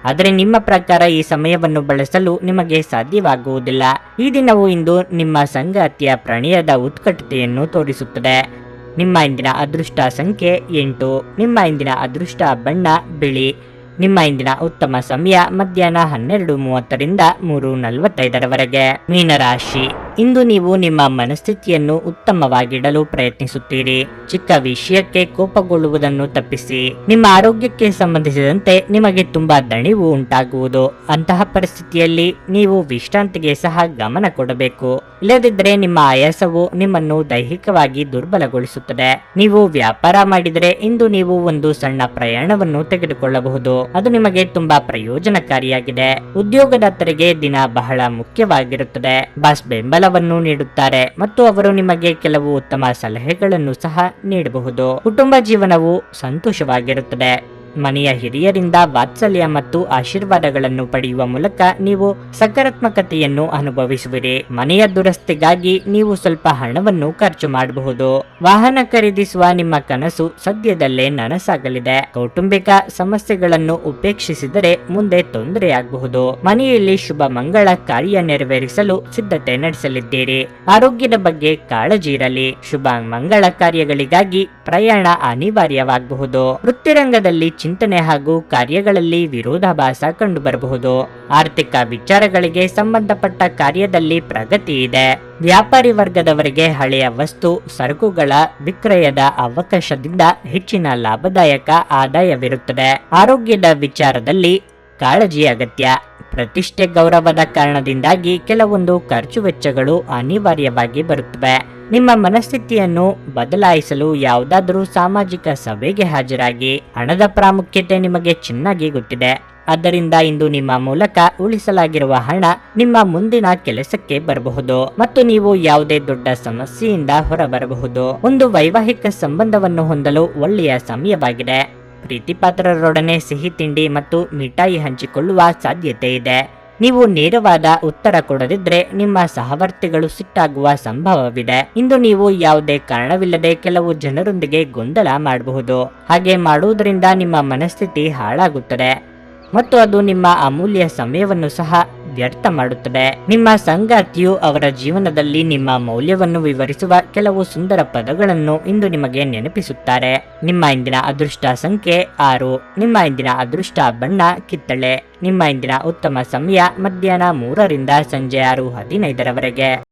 ಆದರೆ ನಿಮ್ಮ ಪ್ರಕಾರ ಈ ಸಮಯವನ್ನು ಬಳಸಲು ನಿಮಗೆ ಸಾಧ್ಯವಾಗುವುದಿಲ್ಲ. ಈ ದಿನವು ಇಂದು ನಿಮ್ಮ ಸಂಗಾತಿಯ ಪ್ರಣಯದ ಉತ್ಕಟತೆಯನ್ನು ತೋರಿಸುತ್ತದೆ. ನಿಮ್ಮ ಇಂದಿನ ಅದೃಷ್ಟ ಸಂಖ್ಯೆ ಎಂಟು. ನಿಮ್ಮ ಇಂದಿನ ಅದೃಷ್ಟ ಬಣ್ಣ, ಬಿಳಿ. ನಿಮ್ಮ ಇಂದಿನ ಉತ್ತಮ ಸಮಯ ಮಧ್ಯಾಹ್ನ ಹನ್ನೆರಡು ಮೂವತ್ತರಿಂದ ಮೂರು ನಲವತ್ತೈದರವರೆಗೆ ಮೀನರಾಶಿ. ಇಂದು ನೀವು ನಿಮ್ಮ ಮನಸ್ಥಿತಿಯನ್ನು ಉತ್ತಮವಾಗಿಡಲು ಪ್ರಯತ್ನಿಸುತ್ತೀರಿ. ಚಿಕ್ಕ ವಿಷಯಕ್ಕೆ ಕೋಪಗೊಳ್ಳುವುದನ್ನು ತಪ್ಪಿಸಿ. ನಿಮ್ಮ ಆರೋಗ್ಯಕ್ಕೆ ಸಂಬಂಧಿಸಿದಂತೆ ನಿಮಗೆ ತುಂಬಾ ದಣಿವು ಉಂಟಾಗುವುದು. ಅಂತಹ ಪರಿಸ್ಥಿತಿಯಲ್ಲಿ ನೀವು ವಿಶ್ರಾಂತಿಗೆ ಸಹ ಗಮನ ಕೊಡಬೇಕು. ಇಲ್ಲದಿದ್ದರೆ ನಿಮ್ಮ ಆಯಾಸವು ನಿಮ್ಮನ್ನು ದೈಹಿಕವಾಗಿ ದುರ್ಬಲಗೊಳಿಸುತ್ತದೆ. ನೀವು ವ್ಯಾಪಾರ ಮಾಡಿದರೆ ಇಂದು ನೀವು ಒಂದು ಸಣ್ಣ ಪ್ರಯಾಣವನ್ನು ತೆಗೆದುಕೊಳ್ಳಬಹುದು. ಅದು ನಿಮಗೆ ತುಂಬಾ ಪ್ರಯೋಜನಕಾರಿಯಾಗಿದೆ. ಉದ್ಯೋಗದಾತರಿಗೆ ದಿನ ಬಹಳ ಮುಖ್ಯವಾಗಿರುತ್ತದೆ. ಬಾಸ್ ಬೆಂಬಲವನ್ನು ನೀಡುತ್ತಾರೆ ಮತ್ತು ಅವರು ನಿಮಗೆ ಕೆಲವು ಉತ್ತಮ ಸಲಹೆಗಳನ್ನು ಸಹ ನೀಡಬಹುದು. ಕುಟುಂಬ ಜೀವನವು ಸಂತೋಷವಾಗಿರುತ್ತದೆ. ಮನೆಯ ಹಿರಿಯರಿಂದ ವಾತ್ಸಲ್ಯ ಮತ್ತು ಆಶೀರ್ವಾದಗಳನ್ನು ಪಡೆಯುವ ಮೂಲಕ ನೀವು ಸಕಾರಾತ್ಮಕತೆಯನ್ನು ಅನುಭವಿಸುವಿರಿ. ಮನೆಯ ದುರಸ್ತಿಗಾಗಿ ನೀವು ಸ್ವಲ್ಪ ಹಣವನ್ನು ಖರ್ಚು ಮಾಡಬಹುದು. ವಾಹನ ಖರೀದಿಸುವ ನಿಮ್ಮ ಕನಸು ಸದ್ಯದಲ್ಲೇ ನನಸಾಗಲಿದೆ. ಕೌಟುಂಬಿಕ ಸಮಸ್ಯೆಗಳನ್ನು ಉಪೇಕ್ಷಿಸಿದರೆ ಮುಂದೆ ತೊಂದರೆಯಾಗಬಹುದು. ಮನೆಯಲ್ಲಿ ಶುಭ ಮಂಗಳ ಕಾರ್ಯ ನೆರವೇರಿಸಲು ಸಿದ್ಧತೆ ನಡೆಸಲಿದ್ದೀರಿ. ಆರೋಗ್ಯದ ಬಗ್ಗೆ ಕಾಳಜಿ ಇರಲಿ. ಶುಭ ಮಂಗಳ ಕಾರ್ಯಗಳಿಗಾಗಿ ಪ್ರಯಾಣ ಅನಿವಾರ್ಯವಾಗಬಹುದು. ವೃತ್ತಿರಂಗದಲ್ಲಿ ಚಿಂತನೆ ಹಾಗೂ ಕಾರ್ಯಗಳಲ್ಲಿ ವಿರೋಧಾಭಾಸ ಕಂಡುಬರಬಹುದು. ಆರ್ಥಿಕ ವಿಚಾರಗಳಿಗೆ ಸಂಬಂಧಪಟ್ಟ ಕಾರ್ಯದಲ್ಲಿ ಪ್ರಗತಿ ಇದೆ. ವ್ಯಾಪಾರಿ ವರ್ಗದವರಿಗೆ ಹಳೆಯ ವಸ್ತು, ಸರಕುಗಳ ವಿಕ್ರಯದ ಅವಕಾಶದಿಂದ ಹೆಚ್ಚಿನ ಲಾಭದಾಯಕ ಆದಾಯವಿರುತ್ತದೆ. ಆರೋಗ್ಯದ ವಿಚಾರದಲ್ಲಿ ಕಾಳಜಿ ಅಗತ್ಯ. ಪ್ರತಿಷ್ಠೆ ಗೌರವದ ಕಾರಣದಿಂದಾಗಿ ಕೆಲವೊಂದು ಖರ್ಚು ವೆಚ್ಚಗಳು ಅನಿವಾರ್ಯವಾಗಿ ಬರುತ್ತವೆ. ನಿಮ್ಮ ಮನಸ್ಥಿತಿಯನ್ನು ಬದಲಾಯಿಸಲು ಯಾವುದಾದರೂ ಸಾಮಾಜಿಕ ಸಭೆಗೆ ಹಾಜರಾಗಿ ಹಣದ ಪ್ರಾಮುಖ್ಯತೆ ನಿಮಗೆ ಚೆನ್ನಾಗಿ ಗೊತ್ತಿದೆ. ಆದ್ದರಿಂದ ಇಂದು ನಿಮ್ಮ ಮೂಲಕ ಉಳಿಸಲಾಗಿರುವ ಹಣ ನಿಮ್ಮ ಮುಂದಿನ ಕೆಲಸಕ್ಕೆ ಬರಬಹುದು ಮತ್ತು ನೀವು ಯಾವುದೇ ದೊಡ್ಡ ಸಮಸ್ಯೆಯಿಂದ ಹೊರಬರಬಹುದು. ಒಂದು ವೈವಾಹಿಕ ಸಂಬಂಧವನ್ನು ಹೊಂದಲು ಒಳ್ಳೆಯ ಸಮಯವಾಗಿದೆ. ಪ್ರೀತಿಪಾತ್ರರೊಡನೆ ಸಿಹಿ ತಿಂಡಿ ಮತ್ತು ಮಿಠಾಯಿ ಹಂಚಿಕೊಳ್ಳುವ ಸಾಧ್ಯತೆ ಇದೆ. ನೀವು ನೇರವಾದ ಉತ್ತರ ಕೊಡದಿದ್ರೆ ನಿಮ್ಮ ಸಹವರ್ತಿಗಳು ಸಿಟ್ಟಾಗುವ ಸಂಭವವಿದೆ. ಇಂದು ನೀವು ಯಾವುದೇ ಕಾರಣವಿಲ್ಲದೆ ಕೆಲವು ಜನರೊಂದಿಗೆ ಗೊಂದಲ ಮಾಡಬಹುದು. ಹಾಗೆ ಮಾಡುವುದರಿಂದ ನಿಮ್ಮ ಮನಸ್ಥಿತಿ ಹಾಳಾಗುತ್ತದೆ. ಮತ್ತು ಅದು ನಿಮ್ಮ ಅಮೂಲ್ಯ ಸಮಯವನ್ನು ಸಹ ವ್ಯರ್ಥ ಮಾಡುತ್ತದೆ. ನಿಮ್ಮ ಸಂಗಾತಿಯು ಅವರ ಜೀವನದಲ್ಲಿ ನಿಮ್ಮ ಮೌಲ್ಯವನ್ನು ವಿವರಿಸುವ ಕೆಲವು ಸುಂದರ ಪದಗಳನ್ನು ಇಂದು ನಿಮಗೆ ನೆನಪಿಸುತ್ತಾರೆ. ನಿಮ್ಮ ಇಂದಿನ ಅದೃಷ್ಟ ಸಂಖ್ಯೆ ಆರು, ನಿಮ್ಮ ಇಂದಿನ ಅದೃಷ್ಟ ಬಣ್ಣ ಕಿತ್ತಳೆ, ನಿಮ್ಮ ಇಂದಿನ ಉತ್ತಮ ಸಮಯ ಮಧ್ಯಾಹ್ನ ಮೂರರಿಂದ ಸಂಜೆ ಆರು ಹದಿನೈದರವರೆಗೆ.